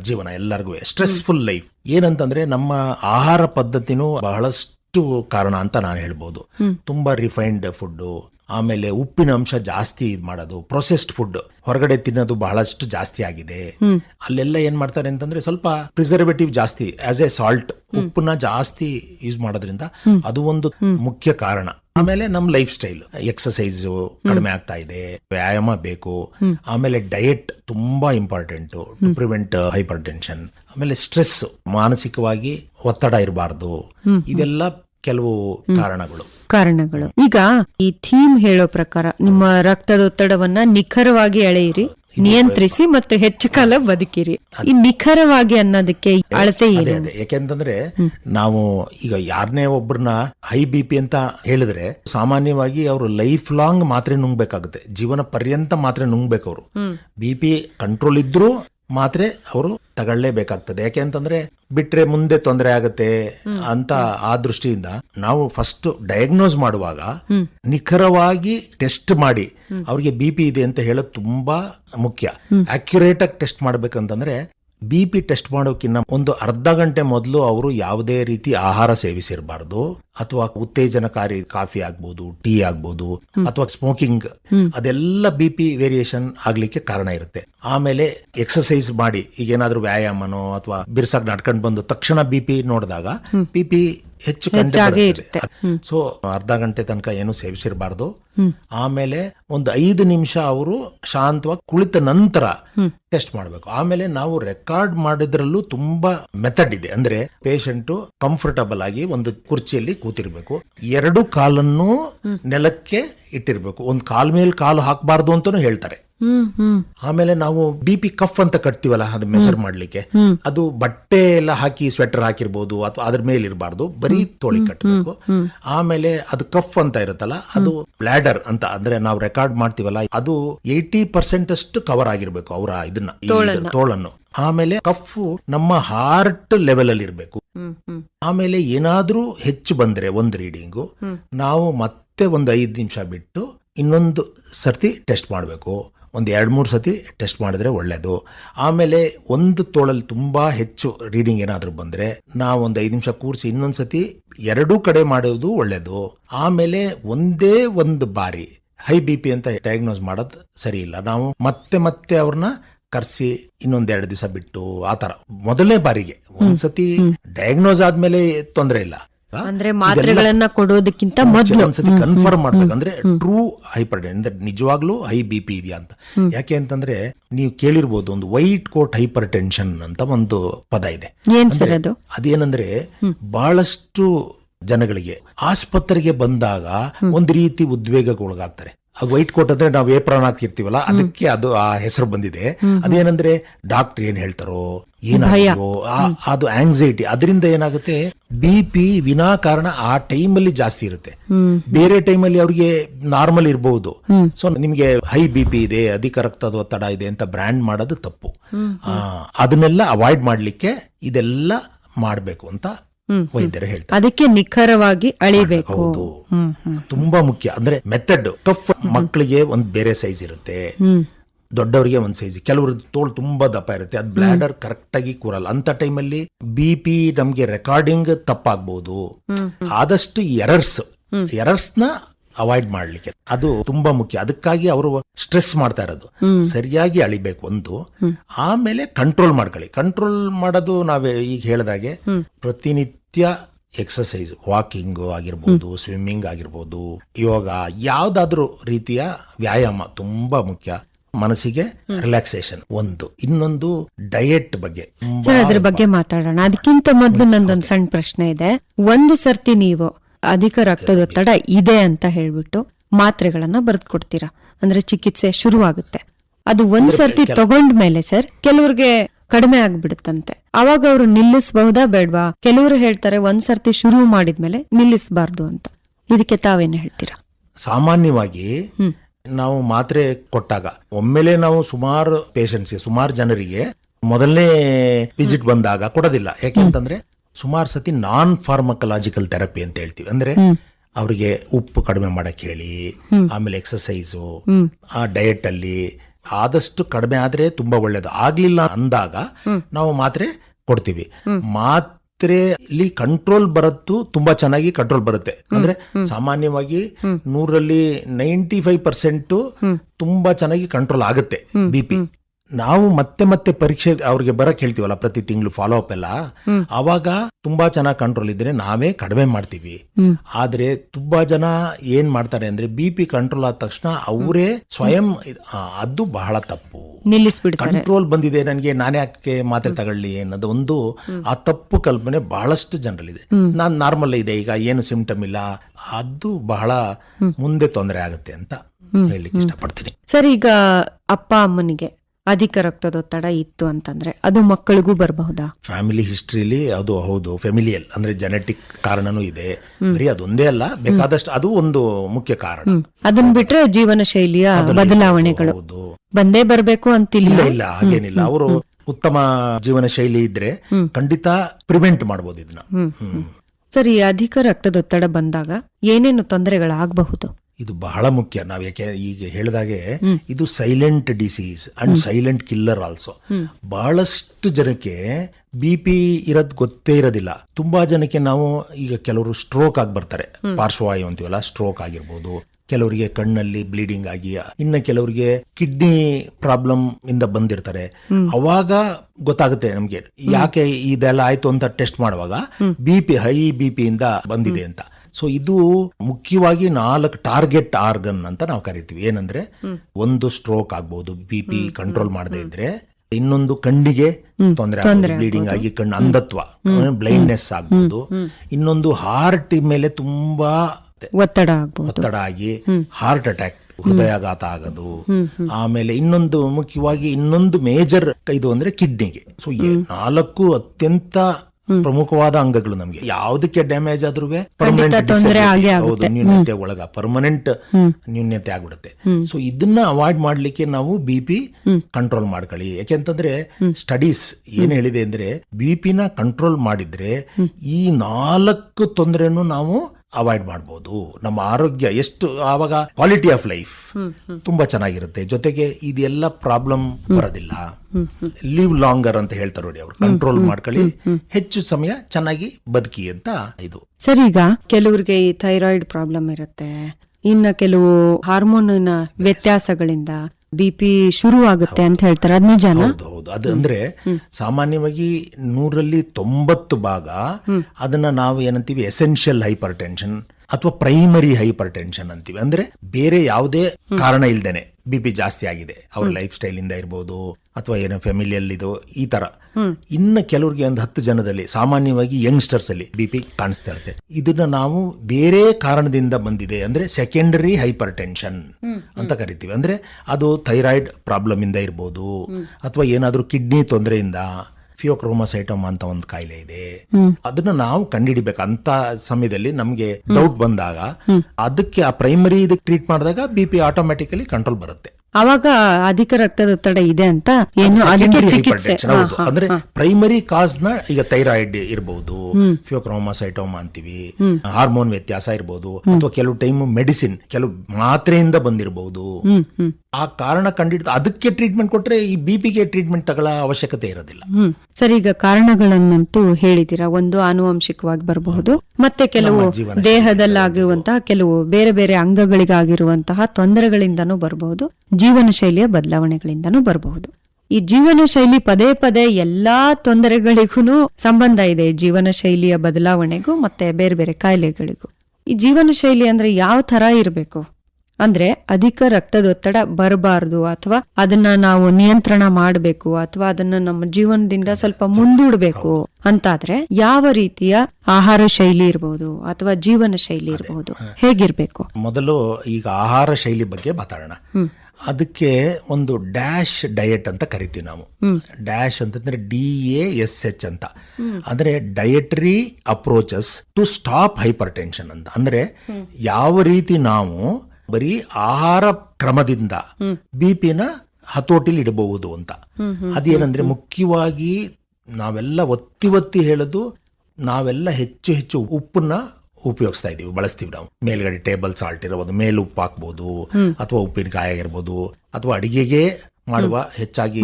ಜೀವನ ಎಲ್ಲರಿಗೂ ಸ್ಟ್ರೆಸ್ಫುಲ್ ಲೈಫ್. ಏನಂತಂದ್ರೆ ನಮ್ಮ ಆಹಾರ ಪದ್ಧತಿನೂ ಬಹಳಷ್ಟು ಕಾರಣ ಅಂತ ನಾನು ಹೇಳ್ಬೋದು. ತುಂಬಾ ರಿಫೈನ್ಡ್ ಫುಡ್ ಆಮೇಲೆ ಉಪ್ಪಿನ ಅಂಶ ಜಾಸ್ತಿ ಇದ್ ಮಾಡೋದು ಪ್ರೊಸೆಸ್ಡ್ ಫುಡ್ ಹೊರಗಡೆ ತಿನ್ನೋದು ಬಹಳಷ್ಟು ಜಾಸ್ತಿ ಆಗಿದೆ. ಅಲ್ಲೆಲ್ಲ ಏನ್ ಮಾಡ್ತಾರೆ ಅಂತಂದ್ರೆ ಸ್ವಲ್ಪ ಪ್ರಿಸರ್ವೇಟಿವ್ ಜಾಸ್ತಿ ಆಸ್ ಎ ಸಾಲ್ಟ್ ಉಪ್ಪನ್ನ ಜಾಸ್ತಿ ಯೂಸ್ ಮಾಡೋದ್ರಿಂದ ಅದು ಒಂದು ಮುಖ್ಯ ಕಾರಣ. ಆಮೇಲೆ ನಮ್ ಲೈಫ್ ಸ್ಟೈಲ್ ಎಕ್ಸಸೈಸ್ ಕಡಿಮೆ ಆಗ್ತಾ ಇದೆ ವ್ಯಾಯಾಮ ಬೇಕು. ಆಮೇಲೆ ಡಯಟ್ ತುಂಬಾ important to prevent hypertension ಆಮೇಲೆ ಸ್ಟ್ರೆಸ್ ಮಾನಸಿಕವಾಗಿ ಒತ್ತಡ ಇರಬಾರ್ದು. ಇವೆಲ್ಲ ಕೆಲವು ಕಾರಣಗಳು. ಕಾರಣಗಳು. ಈಗ ಈ ಥೀಮ್ ಹೇಳೋ ಪ್ರಕಾರ ನಿಮ್ಮ ರಕ್ತದೊತ್ತಡವನ್ನ ನಿಖರವಾಗಿ ಎಳೆಯಿರಿ ನಿಯಂತ್ರಿಸಿ ಮತ್ತೆ ಹೆಚ್ಚು ಕಾಲ ಬದುಕಿರಿ. ಈ ನಿಖರವಾಗಿ ಅನ್ನೋದಕ್ಕೆ ಅಳತೆ ಇದೆ ಯಾಕೆಂತಂದ್ರೆ ನಾವು ಈಗ ಯಾರನ್ನೇ ಒಬ್ಬರನ್ನ ಹೈ ಬಿ ಪಿ ಅಂತ ಹೇಳಿದ್ರೆ ಸಾಮಾನ್ಯವಾಗಿ ಅವರು ಲೈಫ್ ಲಾಂಗ್ ಮಾತ್ರೆ ನುಂಗ್ಬೇಕಾಗುತ್ತೆ. ಜೀವನ ಪರ್ಯಂತ ಮಾತ್ರೆ ನುಂಗ್ಬೇಕು ಅವರು ಬಿ ಪಿ ಕಂಟ್ರೋಲ್ ಇದ್ರೂ ಮಾತ್ರೆ ಅವರು ತಗೊಳ್ಳೇಬೇಕಾಗ್ತದೆ. ಯಾಕೆ ಅಂತಂದ್ರೆ ಬಿಟ್ರೆ ಮುಂದೆ ತೊಂದರೆ ಆಗುತ್ತೆ ಅಂತ ಆ ದೃಷ್ಟಿಯಿಂದ ನಾವು ಫಸ್ಟ್ ಡಯಾಗ್ನೋಸ್ ಮಾಡುವಾಗ ನಿಖರವಾಗಿ ಟೆಸ್ಟ್ ಮಾಡಿ ಅವ್ರಿಗೆ ಬಿ ಪಿ ಇದೆ ಅಂತ ಹೇಳೋದು ತುಂಬಾ ಮುಖ್ಯ. ಅಕ್ಯುರೇಟ್ ಆಗಿ ಟೆಸ್ಟ್ ಮಾಡ್ಬೇಕಂತಂದ್ರೆ ಬಿ ಪಿ ಟೆಸ್ಟ್ ಮಾಡೋಕ್ಕಿಂತ ಒಂದು ಅರ್ಧ ಗಂಟೆ ಮೊದಲು ಅವರು ಯಾವುದೇ ರೀತಿ ಆಹಾರ ಸೇವಿಸಿರಬಾರ್ದು. ಅಥವಾ ಉತ್ತೇಜನಕಾರಿ ಕಾಫಿ ಆಗ್ಬೋದು ಟೀ ಆಗ್ಬೋದು ಅಥವಾ ಸ್ಮೋಕಿಂಗ್ ಅದೆಲ್ಲ ಬಿ ಪಿ ವೇರಿಯೇಷನ್ ಆಗ್ಲಿಕ್ಕೆ ಕಾರಣ ಇರುತ್ತೆ. ಆಮೇಲೆ ಎಕ್ಸಸೈಸ್ ಮಾಡಿ ಈಗ ಏನಾದ್ರೂ ವ್ಯಾಯಾಮನೋ ಅಥವಾ ಬಿರ್ಸಾಗ್ ನಡ್ಕೊಂಡು ಬಂದು ತಕ್ಷಣ ಬಿ ಪಿ ನೋಡಿದಾಗ ಬಿ ಪಿ ಹೆಚ್ಚು ಸೊ ಅರ್ಧ ಗಂಟೆ ತನಕ ಏನು ಸೇವಿಸಿರಬಾರ್ದು. ಆಮೇಲೆ ಒಂದು ಐದು ನಿಮಿಷ ಅವರು ಶಾಂತವಾಗಿ ಕುಳಿತ ನಂತರ ಟೆಸ್ಟ್ ಮಾಡಬೇಕು. ಆಮೇಲೆ ನಾವು ರೆಕಾರ್ಡ್ ಮಾಡಿದ್ರಲ್ಲೂ ತುಂಬಾ ಮೆಥಡ್ ಇದೆ. ಅಂದ್ರೆ ಪೇಷಂಟ್ ಕಂಫರ್ಟಬಲ್ ಆಗಿ ಒಂದು ಕುರ್ಚಿಯಲ್ಲಿ ಕೂತಿರ್ಬೇಕು. ಎರಡು ಕಾಲನ್ನು ನೆಲಕ್ಕೆ ಇಟ್ಟಿರ್ಬೇಕು. ಒಂದು ಕಾಲ್ ಮೇಲೆ ಕಾಲು ಹಾಕಬಾರ್ದು ಅಂತಾನು ಹೇಳ್ತಾರೆ. ಆಮೇಲೆ ನಾವು ಬಿ ಪಿ ಕಫ್ ಅಂತ ಕಟ್ತೀವಲ್ಲ ಅದು ಮೆಸರ್ ಮಾಡ್ಲಿಕ್ಕೆ. ಅದು ಬಟ್ಟೆ ಎಲ್ಲ ಹಾಕಿ ಸ್ವೆಟರ್ ಹಾಕಿರ್ಬೋದು ಅಥವಾ ಅದ್ರ ಮೇಲೆ ಇರಬಾರ್ದು ಬರೀ ತೋಳಿ ಕಟ್ಟಬೇಕು ಆಮೇಲೆ ಅದು ಕಫ್ ಅಂತ ಇರುತ್ತಲ್ಲ ಅದು ಬ್ಲಾಡರ್ ಅಂತ ಅಂದ್ರೆ ನಾವು ರೆಕಾರ್ಡ್ ಮಾಡ್ತೀವಲ್ಲ ಅದು ಏಯ್ಟಿ ಪರ್ಸೆಂಟ್ ಅಷ್ಟು ಕವರ್ ಆಗಿರ್ಬೇಕು ಅವರ ಇದನ್ನ ತೋಳನ್ನು. ಆಮೇಲೆ ಕಫ್ ನಮ್ಮ ಹಾರ್ಟ್ ಲೆವೆಲ್ ಅಲ್ಲಿ ಇರಬೇಕು. ಆಮೇಲೆ ಏನಾದ್ರೂ ಹೆಚ್ಚು ಬಂದ್ರೆ ಒಂದು ರೀಡಿಂಗು ನಾವು ಮತ್ತೆ ಒಂದು ಐದು ನಿಮಿಷ ಬಿಟ್ಟು ಇನ್ನೊಂದು ಸರ್ತಿ ಟೆಸ್ಟ್ ಮಾಡಬೇಕು. ಒಂದು ಎರಡು ಮೂರು ಸತಿ ಟೆಸ್ಟ್ ಮಾಡಿದ್ರೆ ಒಳ್ಳೆಯದು ಆಮೇಲೆ ಒಂದು ತೋಳಲ್ಲಿ ತುಂಬ ಹೆಚ್ಚು ರೀಡಿಂಗ್ ಏನಾದರೂ ಬಂದರೆ ನಾವು ಒಂದು ಐದು ನಿಮಿಷ ಕೂರಿಸಿ ಇನ್ನೊಂದು ಸತಿ ಎರಡೂ ಕಡೆ ಮಾಡೋದು ಒಳ್ಳೆಯದು ಆಮೇಲೆ ಒಂದೇ ಒಂದು ಬಾರಿ ಹೈ ಬಿ ಪಿ ಅಂತ ಡಯಾಗ್ನೋಸ್ ಮಾಡೋದು ಸರಿ ಇಲ್ಲ. ನಾವು ಮತ್ತೆ ಮತ್ತೆ ಅವ್ರನ್ನ ಕರೆಸಿ ಇನ್ನೊಂದೆರಡು ದಿವಸ ಬಿಟ್ಟು ಆ ಥರ ಮೊದಲನೇ ಬಾರಿಗೆ ಒಂದ್ಸತಿ ಡಯಾಗ್ನೋಸ್ ಆದ್ಮೇಲೆ ತೊಂದರೆ ಇಲ್ಲ. ಅಂದ್ರೆ ಮಾತ್ರೆಗಳನ್ನ ಕೊಡೋದಕ್ಕಿಂತ ಮೊದಲು. ಒಂದ್ಸತಿ ಕನ್ಫರ್ಮ್ ಮಾಡ್ಬೇಕು. ಅಂದ್ರೆ ಟ್ರೂ ಹೈಪರ್ ಅಂದ್ರೆ ನಿಜವಾಗ್ಲೂ ಹೈ ಬಿ ಪಿ ಇದೆಯಾ ಅಂತ. ಯಾಕೆ ಅಂತಂದ್ರೆ ನೀವು ಕೇಳಿರ್ಬೋದು ಒಂದು ವೈಟ್ ಕೋಟ್ ಹೈಪರ್ ಟೆನ್ಷನ್ ಅಂತ ಒಂದು ಪದ ಇದೆ. ಅದೇನಂದ್ರೆ ಬಹಳಷ್ಟು ಜನಗಳಿಗೆ ಆಸ್ಪತ್ರೆಗೆ ಬಂದಾಗ ಒಂದು ರೀತಿ ಉದ್ವೇಗಕ್ಕೆ ಒಳಗಾಗ್ತಾರೆ. ಅದು ವೈಟ್ ಕೋಟ್ ಅಂದ್ರೆ ನಾವು ಏಪ್ರಾನ್ ಹಾಕ್ತಿರ್ತೀವಲ್ಲ ಅದಕ್ಕೆ ಅದು ಆ ಹೆಸರು ಬಂದಿದೆ. ಅದೇನಂದ್ರೆ ಡಾಕ್ಟರ್ ಏನ್ ಹೇಳ್ತಾರೋ ಏನಾಗೋ ಅದು ಆಂಗ್ಸೈಟಿ ಅದರಿಂದ ಏನಾಗುತ್ತೆ ಬಿ ಪಿ ವಿನಾಕಾರಣ ಆ ಟೈಮಲ್ಲಿ ಜಾಸ್ತಿ ಇರುತ್ತೆ. ಬೇರೆ ಟೈಮಲ್ಲಿ ಅವ್ರಿಗೆ ನಾರ್ಮಲ್ ಇರಬಹುದು ಸೊ ನಿಮಗೆ ಹೈ ಬಿ ಪಿ ಇದೆ ಅಧಿಕ ರಕ್ತದ ಒತ್ತಡ ಇದೆ ಅಂತ ಬ್ರ್ಯಾಂಡ್ ಮಾಡೋದು ತಪ್ಪು. ಅದನ್ನೆಲ್ಲ ಅವಾಯ್ಡ್ ಮಾಡ್ಲಿಕ್ಕೆ ಇದೆಲ್ಲ ಮಾಡಬೇಕು ಅಂತ ವೈದ್ಯರು ಹೇಳ್ತಾರೆ. ಅದಕ್ಕೆ ನಿಖರವಾಗಿ ಅಳಿಬೇಕು. ತುಂಬಾ ಮುಖ್ಯ. ಅಂದ್ರೆ ಮೆಥಡ್ ಟಫ್ ಮಕ್ಕಳಿಗೆ ಒಂದ್ ಬೇರೆ ಸೈಜ್ ಇರುತ್ತೆ. ದೊಡ್ಡವರಿಗೆ ಒಂದ್ ಸೈಜ್ ಕೆಲವರು ತೋಳು ತುಂಬಾ ದಪ್ಪ ಇರುತ್ತೆ. ಅದ್ ಬ್ಲಾಡರ್ ಕರೆಕ್ಟ್ ಆಗಿ ಕೂರಲ್ಲ. ಅಂತ ಟೈಮಲ್ಲಿ ಬಿ ಪಿ ನಮ್ಗೆ ರೆಕಾರ್ಡಿಂಗ್ ತಪ್ಪಾಗ್ಬಹುದು ಆದಷ್ಟು ಎರರ್ಸ್ ಎರರ್ಸ್ನ ಅವಾಯ್ಡ್ ಮಾಡ್ಲಿಕ್ಕೆ. ಅದು ತುಂಬಾ ಮುಖ್ಯ. ಅದಕ್ಕಾಗಿ ಅವರು ಸ್ಟ್ರೆಸ್ ಮಾಡ್ತಾ ಇರೋದು. ಸರಿಯಾಗಿ ಅಳಿಬೇಕು ಒಂದು. ಆಮೇಲೆ ಕಂಟ್ರೋಲ್ ಮಾಡ್ಕೊಳ್ಳಿ. ಕಂಟ್ರೋಲ್ ಮಾಡೋದು ನಾವೇ ಈಗ ಹೇಳಿದಾಗೆ ಪ್ರತಿನಿತ್ಯ ಎಕ್ಸಸೈಸ್ ವಾಕಿಂಗ್ ಆಗಿರ್ಬೋದು ಸ್ವಿಮ್ಮಿಂಗ್ ಆಗಿರ್ಬೋದು ಯೋಗ ಯಾವ್ದಾದ್ರೂ ರೀತಿಯ ವ್ಯಾಯಾಮ ತುಂಬಾ ಮುಖ್ಯ. ಮನಸ್ಸಿಗೆ ರಿಲ್ಯಾಕ್ಸೇಷನ್ ಒಂದು. ಇನ್ನೊಂದು ಡಯೆಟ್ ಬಗ್ಗೆ ಸರ್ ಅದ್ರ ಬಗ್ಗೆ ಮಾತಾಡೋಣ. ಅದಕ್ಕಿಂತ ಮೊದಲು ನಂದೊಂದು ಸಣ್ಣ ಪ್ರಶ್ನೆ ಇದೆ. ಒಂದು ಸರ್ತಿ ನೀವು ಅಧಿಕ ರಕ್ತದೊತ್ತಡ ಇದೆ ಅಂತ ಹೇಳ್ಬಿಟ್ಟು ಮಾತ್ರೆಗಳನ್ನ ಬರೆದು ಕೊಡ್ತೀರಾ ಅಂದ್ರೆ ಚಿಕಿತ್ಸೆ ಶುರುವಾಗುತ್ತೆ. ಅದು ಒಂದ್ ಸರ್ತಿ ತಗೊಂಡ್ಮೇಲೆ ಸರ್ ಕೆಲವ್ರಿಗೆ ಕಡಿಮೆ ಆಗ್ಬಿಡುತ್ತಂತೆ. ಅವಾಗ ಅವರು ನಿಲ್ಲಿಸಬಹುದಾ ಬೇಡ್ವಾ? ಕೆಲವರು ಹೇಳ್ತಾರೆ ಒಂದ್ ಸರ್ತಿ ಶುರು ಮಾಡಿದ್ಮೇಲೆ ನಿಲ್ಲಿಸಬಾರ್ದು ಅಂತ. ಇದಕ್ಕೆ ತಾವೇನು ಹೇಳ್ತೀರಾ? ಸಾಮಾನ್ಯವಾಗಿ ನಾವು ಮಾತ್ರೆ ಕೊಟ್ಟಾಗ ಒಮ್ಮೆಲೆ ನಾವು ಸುಮಾರು ಪೇಷಂಟ್ಸ್ ಸುಮಾರು ಜನರಿಗೆ ಮೊದಲನೇ ವಿಸಿಟ್ ಬಂದಾಗ ಕೊಡೋದಿಲ್ಲ. ಯಾಕೆಂತಂದ್ರೆ ಸುಮಾರು ಸತಿ ನಾನ್ ಫಾರ್ಮಕಲಾಜಿಕಲ್ ಥೆರಪಿ ಅಂತ ಹೇಳ್ತೀವಿ. ಅಂದ್ರೆ ಅವರಿಗೆ ಉಪ್ಪು ಕಡಿಮೆ ಮಾಡಕ್ ಹೇಳಿ ಆಮೇಲೆ ಎಕ್ಸಸೈಸು ಆ ಡಯೆಟ್ ಅಲ್ಲಿ ಆದಷ್ಟು ಕಡಿಮೆ ಆದ್ರೆ ತುಂಬಾ ಒಳ್ಳೇದು. ಆಗ್ಲಿಲ್ಲ ಅಂದಾಗ ನಾವು ಮಾತ್ರೆ ಕೊಡ್ತೀವಿ. ಮಾತ್ರೆಯಲ್ಲಿ ಕಂಟ್ರೋಲ್ ಬರತ್ತು ತುಂಬಾ ಚೆನ್ನಾಗಿ ಕಂಟ್ರೋಲ್ ಬರುತ್ತೆ. ಅಂದ್ರೆ ಸಾಮಾನ್ಯವಾಗಿ ನೂರಲ್ಲಿ ನೈಂಟಿ ಫೈವ್ ಪರ್ಸೆಂಟ್ ತುಂಬಾ ಚೆನ್ನಾಗಿ ಕಂಟ್ರೋಲ್ ಆಗುತ್ತೆ ಬಿ ಪಿ ನಾವು ಮತ್ತೆ ಮತ್ತೆ ಪರೀಕ್ಷೆ ಅವ್ರಿಗೆ ಬರಕ್ ಹೇಳ್ತೀವಲ್ಲ ಪ್ರತಿ ತಿಂಗಳು ಫಾಲೋ ಅಪ್ ಎಲ್ಲ. ಅವಾಗ ತುಂಬಾ ಚೆನ್ನಾಗಿ ಕಂಟ್ರೋಲ್ ಇದ್ರೆ ನಾವೇ ಕಡಿಮೆ ಮಾಡ್ತೀವಿ. ಆದ್ರೆ ತುಂಬಾ ಜನ ಏನ್ ಮಾಡ್ತಾರೆ ಅಂದ್ರೆ ಬಿ ಪಿ ಕಂಟ್ರೋಲ್ ಆದ ತಕ್ಷಣ ಅವರೇ ಸ್ವಯಂ ಅದು ಬಹಳ ತಪ್ಪು. ಕಂಟ್ರೋಲ್ ಬಂದಿದೆ ನನಗೆ ನಾನೇ ಯಾಕೆ ಮಾತ್ರೆ ತಗೊಳ್ಳಿ ಅನ್ನೋದು ಒಂದು ಆ ತಪ್ಪು ಕಲ್ಪನೆ ಬಹಳಷ್ಟು ಜನರಲ್ಲಿದೆ. ನಾನ್ ನಾರ್ಮಲ್ ಇದೆ ಈಗ ಏನು ಸಿಂಪ್ಟಮ್ ಇಲ್ಲ ಅದು ಬಹಳ ಮುಂದೆ ತೊಂದರೆ ಆಗುತ್ತೆ ಅಂತ ಹೇಳಲಿಕ್ಕೆ ಇಷ್ಟಪಡ್ತೀನಿ. ಸರ್ ಈಗ ಅಪ್ಪ ಅಮ್ಮನಿಗೆ. ಅಧಿಕ ರಕ್ತದೊತ್ತಡ ಇತ್ತು ಅಂತಂದ್ರೆ ಅದು ಮಕ್ಕಳಿಗೂ ಬರಬಹುದಾ? ಫ್ಯಾಮಿಲಿ ಹಿಸ್ಟ್ರಿಲಿ ಅದು ಹೌದು ಫ್ಯಾಮಿಲಿಯಲ್ ಅಂದ್ರೆ ಜೆನೆಟಿಕ್ ಕಾರಣನೂ ಇದೆ. ಬರೀ ಅದೊಂದೇ ಅಲ್ಲ ಬೇಕಾದಷ್ಟು ಅದು ಒಂದು ಮುಖ್ಯ ಕಾರಣ. ಅದನ್ನ ಬಿಟ್ರೆ ಜೀವನ ಶೈಲಿಯ ಬದಲಾವಣೆಗಳು. ಹೌದು ಬಂದೇ ಬರಬೇಕು ಅಂತಿಲ್ಲ? ಇಲ್ಲ ಇಲ್ಲ ಹಾಗೇನಿಲ್ಲ. ಅವರು ಉತ್ತಮ ಜೀವನ ಶೈಲಿ ಇದ್ರೆ ಖಂಡಿತ ಪ್ರಿವೆಂಟ್ ಮಾಡಬಹುದು ಇದನ್ನ. ಸರಿ ಅಧಿಕ ರಕ್ತದೊತ್ತಡ ಬಂದಾಗ ಏನೇನು ತೊಂದರೆಗಳಾಗಬಹುದು? ಇದು ಬಹಳ ಮುಖ್ಯ. ನಾವ್ ಯಾಕೆ ಈಗ ಹೇಳಿದಾಗೆ ಇದು silent disease and silent killer also ಬಹಳಷ್ಟು ಜನಕ್ಕೆ ಬಿ ಪಿ ಇರೋದ್ ಗೊತ್ತೇ ಇರೋದಿಲ್ಲ. ತುಂಬಾ ಜನಕ್ಕೆ ನಾವು ಈಗ ಕೆಲವರು ಸ್ಟ್ರೋಕ್ ಆಗಿ ಬರ್ತಾರೆ. ಪಾರ್ಶ್ವವಾಯು ಅಂತೀವಲ್ಲ ಸ್ಟ್ರೋಕ್ ಆಗಿರ್ಬೋದು. ಕೆಲವರಿಗೆ ಕಣ್ಣಲ್ಲಿ ಬ್ಲೀಡಿಂಗ್ ಆಗಿ ಇನ್ನ ಕೆಲವರಿಗೆ ಕಿಡ್ನಿ ಪ್ರಾಬ್ಲಮ್ ಇಂದ ಬಂದಿರ್ತಾರೆ. ಅವಾಗ ಗೊತ್ತಾಗುತ್ತೆ ನಮ್ಗೆ. ಯಾಕೆ ಇದೆಲ್ಲ ಆಯ್ತು ಅಂತ ಟೆಸ್ಟ್ ಮಾಡುವಾಗ B P high B P ಇಂದ ಬಂದಿದೆ ಅಂತ. ಸೊ ಇದು ಮುಖ್ಯವಾಗಿ ನಾಲ್ಕು ಟಾರ್ಗೆಟ್ ಆರ್ಗನ್ ಅಂತ ನಾವು ಕರಿತೀವಿ. ಏನಂದ್ರೆ ಒಂದು ಸ್ಟ್ರೋಕ್ ಆಗ್ಬಹುದು ಬಿ ಪಿ ಕಂಟ್ರೋಲ್ ಮಾಡದೇ ಇದ್ರೆ ಇನ್ನೊಂದು ಕಣ್ಣಿಗೆ ತೊಂದರೆ ಬ್ಲೀಡಿಂಗ್ ಆಗಿ ಕಣ್ಣು ಅಂಧತ್ವ ಬ್ಲೈಂಡ್ನೆಸ್ ಆಗ್ಬಹುದು ಇನ್ನೊಂದು ಹಾರ್ಟ್ ಮೇಲೆ ತುಂಬಾ ಒತ್ತಡ ಒತ್ತಡ ಆಗಿ ಹಾರ್ಟ್ ಅಟ್ಯಾಕ್ ಹೃದಯಾಘಾತ ಆಗೋದು. ಆಮೇಲೆ ಇನ್ನೊಂದು ಮುಖ್ಯವಾಗಿ ಇನ್ನೊಂದು ಮೇಜರ್ ಇದು ಅಂದ್ರೆ ಕಿಡ್ನಿಗೆ ಸೊ ನಾಲ್ಕು ಅತ್ಯಂತ ಪ್ರಮುಖವಾದ ಅಂಗಗಳು ನಮಗೆ. ಯಾವುದಕ್ಕೆ ಡ್ಯಾಮೇಜ್ ಆದ್ರೂ ನ್ಯೂನತೆ ನ್ಯೂನ್ಯತೆ ಒಳಗ ಪರ್ಮನೆಂಟ್ ನ್ಯೂನತೆ ಆಗ್ಬಿಡುತ್ತೆ. ಸೊ ಇದನ್ನ ಅವಾಯ್ಡ್ ಮಾಡ್ಲಿಕ್ಕೆ ನಾವು ಬಿ ಪಿ ಕಂಟ್ರೋಲ್ ಮಾಡ್ಕೊಳ್ಳಿ. ಯಾಕೆಂತಂದ್ರೆ ಸ್ಟಡೀಸ್ ಏನ್ ಹೇಳಿದೆ ಅಂದ್ರೆ ಬಿ ಪಿನ ಕಂಟ್ರೋಲ್ ಮಾಡಿದ್ರೆ ಈ ನಾಲ್ಕು ತೊಂದರೆನು ನಾವು ಅವಾಯ್ಡ್ ಮಾಡ್ಬೋದು. ನಮ್ಮ ಆರೋಗ್ಯ ಎಷ್ಟು, ಆವಾಗ ಕ್ವಾಲಿಟಿ ಆಫ್ ಲೈಫ್ ತುಂಬಾ ಚೆನ್ನಾಗಿರುತ್ತೆ. ಜೊತೆಗೆ ಇದೆಲ್ಲ ಪ್ರಾಬ್ಲಮ್ ಬರೋದಿಲ್ಲ. ಲಿವ್ ಲಾಂಗರ್ ಅಂತ ಹೇಳ್ತಾರೆ ನೋಡಿ ಅವ್ರು. ಕಂಟ್ರೋಲ್ ಮಾಡ್ಕೊಳ್ಳಿ. ಹೆಚ್ಚು ಸಮಯ ಚೆನ್ನಾಗಿ ಬದುಕಿ ಅಂತ ಇದು. ಸರಿ, ಈಗ ಕೆಲವರಿಗೆ ಈ ಥೈರಾಯ್ಡ್ ಪ್ರಾಬ್ಲಮ್ ಇರುತ್ತೆ. ಇನ್ನ ಕೆಲವು ಹಾರ್ಮೋನಿನ ವ್ಯತ್ಯಾಸಗಳಿಂದ ಬಿ ಪಿ ಶುರು ಆಗುತ್ತೆ ಅಂತ ಹೇಳ್ತಾರೆ. ಅದ್ ಜನ ಹೌದು ಹೌದು ಅದು ಅಂದ್ರೆ ಸಾಮಾನ್ಯವಾಗಿ ನೂರಲ್ಲಿ ತೊಂಬತ್ತು ಭಾಗ ಅದನ್ನ ನಾವು ಏನಂತೀವಿ ಎಸೆನ್ಷಿಯಲ್ ಹೈಪರ್ ಟೆನ್ಷನ್ ಅಥವಾ ಪ್ರೈಮರಿ ಹೈಪರ್ ಟೆನ್ಷನ್ ಅಂತೀವಿ. ಅಂದ್ರೆ ಬೇರೆ ಯಾವುದೇ ಕಾರಣ ಇಲ್ದೇನೆ. ಬಿ ಪಿ ಜಾಸ್ತಿ ಆಗಿದೆ. ಅವ್ರ ಲೈಫ್ ಸ್ಟೈಲ್ ಇಂದ ಇರ್ಬೋದು ಅಥವಾ ಏನೋ ಫ್ಯಾಮಿಲಿಯಲ್ಲಿ ಇದು ಈ ತರ. ಇನ್ನು ಕೆಲವ್ರಿಗೆ ಒಂದು ಹತ್ತು ಜನದಲ್ಲಿ ಸಾಮಾನ್ಯವಾಗಿ ಯಂಗ್ಸ್ಟರ್ಸ್ ಅಲ್ಲಿ ಬಿ ಪಿ ಕಾಣಿಸ್ತಾ ಇರುತ್ತೆ. ಇದನ್ನ ನಾವು ಬೇರೆ ಕಾರಣದಿಂದ ಬಂದಿದೆ ಅಂದ್ರೆ ಸೆಕೆಂಡರಿ ಹೈಪರ್ ಟೆನ್ಷನ್ ಅಂತ ಕರಿತೀವಿ. ಅಂದ್ರೆ ಅದು ಥೈರಾಯ್ಡ್ ಪ್ರಾಬ್ಲಮ್ ಇಂದ ಇರ್ಬೋದು ಅಥವಾ ಏನಾದರೂ ಕಿಡ್ನಿ ತೊಂದರೆಯಿಂದ ಫಿಯೋಕ್ರೋಮಸೈಟಮ್ ಅಂತ ಒಂದು ಕಾಯಿಲೆ ಇದೆ. ಅದನ್ನ ನಾವು ಕಂಡುಹಿಡಿಬೇಕು ಅಂತ ಸಮಯದಲ್ಲಿ ನಮಗೆ ಡೌಟ್ ಬಂದಾಗ ಅದಕ್ಕೆ ಆ ಪ್ರೈಮರಿ ಇದಕ್ಕೆ ಟ್ರೀಟ್ ಮಾಡಿದಾಗ ಬಿ ಪಿ ಆಟೋಮ್ಯಾಟಿಕಲಿ ಕಂಟ್ರೋಲ್ ಬರುತ್ತೆ. ಅವಾಗ ಅಧಿಕ ರಕ್ತದೊತ್ತಡ ಇದೆ ಅಂತ ಏನು ಹೌದು. ಅಂದ್ರೆ ಪ್ರೈಮರಿ ಕಾಸ್ನ ಈಗ ಥೈರಾಯ್ಡ್ ಇರಬಹುದು ಫಿಯೋಕ್ರೋಮಸೈಟೋಮಾ ಅಂತೀವಿ ಹಾರ್ಮೋನ್ ವ್ಯತ್ಯಾಸ ಇರಬಹುದು ಅಥವಾ ಕೆಲವು ಟೈಮ್ ಮೆಡಿಸಿನ್ ಕೆಲವು ಮಾತ್ರೆಯಿಂದ ಬಂದಿರಬಹುದು ಆ ಕಾರಣ ಕಂಡಿಡಿದ ಅದಕ್ಕೆ ಟ್ರೀಟ್ಮೆಂಟ್ ಕೊಟ್ಟರೆ ಈ ಬಿ ಪಿಗೆ ಟ್ರೀಟ್ಮೆಂಟ್ ತಗೊಳ್ಳೋ ಅವಶ್ಯಕತೆ ಇರೋದಿಲ್ಲ. ಹ್ಮ್. ಸರ್ ಈಗ ಕಾರಣಗಳನ್ನಂತೂ ಹೇಳಿದ್ದೀರಾ? ಒಂದು ಆನುವಂಶಿಕವಾಗಿ ಬರಬಹುದು. ಮತ್ತೆ ಕೆಲವು ದೇಹದಲ್ಲಾಗಿರುವಂತಹ ಕೆಲವು ಬೇರೆ ಬೇರೆ ಅಂಗಗಳಿಗಾಗಿರುವಂತಹ ತೊಂದರೆಗಳಿಂದನೂ ಬರಬಹುದು. ಜೀವನ ಶೈಲಿಯ ಬದಲಾವಣೆಗಳಿಂದನೂ ಬರಬಹುದು. ಈ ಜೀವನ ಶೈಲಿ ಪದೇ ಪದೇ ಎಲ್ಲಾ ತೊಂದರೆಗಳಿಗೂ ಸಂಬಂಧ ಇದೆ. ಜೀವನ ಶೈಲಿಯ ಬದಲಾವಣೆಗೂ ಮತ್ತೆ ಬೇರೆ ಬೇರೆ ಕಾಯಿಲೆಗಳಿಗೂ. ಈ ಜೀವನ ಶೈಲಿ ಅಂದ್ರೆ ಯಾವ ತರ ಇರಬೇಕು? ಅಂದ್ರೆ ಅಧಿಕ ರಕ್ತದೊತ್ತಡ ಬರಬಾರದು ಅಥವಾ ಅದನ್ನ ನಾವು ನಿಯಂತ್ರಣ ಮಾಡಬೇಕು ಅಥವಾ ಅದನ್ನ ನಮ್ಮ ಜೀವನದಿಂದ ಸ್ವಲ್ಪ ಮುಂದೂಡಬೇಕು ಅಂತಾದ್ರೆ ಯಾವ ರೀತಿಯ ಆಹಾರ ಶೈಲಿ ಇರಬಹುದು ಅಥವಾ ಜೀವನ ಶೈಲಿ ಇರಬಹುದು ಹೇಗಿರ್ಬೇಕು? ಮೊದಲು ಈಗ ಆಹಾರ ಶೈಲಿ ಬಗ್ಗೆ ಮಾತಾಡೋಣ. ಅದಕ್ಕೆ ಒಂದು ಡ್ಯಾಶ್ ಡಯಟ್ ಅಂತ ಕರಿತೀವಿ ನಾವು. ಡ್ಯಾಶ್ ಅಂತಂದ್ರೆ ಡಿ ಎ ಎಸ್ ಎಚ್ ಅಂತ. ಅಂದ್ರೆ dietary approaches to stop hypertension ಅಂತ. ಅಂದ್ರೆ ಯಾವ ರೀತಿ ನಾವು ಬರೀ ಆಹಾರ ಕ್ರಮದಿಂದ ಬಿ ಪಿನ ಹತೋಟಿಲಿ ಇಡಬಹುದು ಅಂತ. ಅದೇನಂದ್ರೆ ಮುಖ್ಯವಾಗಿ ನಾವೆಲ್ಲ ಒತ್ತಿ ಒತ್ತಿ ಹೇಳೋದು ನಾವೆಲ್ಲ ಹೆಚ್ಚು ಹೆಚ್ಚು ಉಪ್ಪನ್ನ ಉಪಯೋಗಿಸ್ತಾ ಇದೀವಿ ಬಳಸ್ತೀವಿ ನಾವು. ಮೇಲ್ಗಡೆ ಟೇಬಲ್ ಸಾಲ್ಟ್ ಇರಬಹುದು ಮೇಲ್ ಉಪ್ಪು ಹಾಕ್ಬೋದು ಅಥವಾ ಉಪ್ಪಿನಕಾಯಿ ಆಗಿರ್ಬೋದು ಅಥವಾ ಅಡಿಗೆಗೆ ಮಾಡುವ ಹೆಚ್ಚಾಗಿ.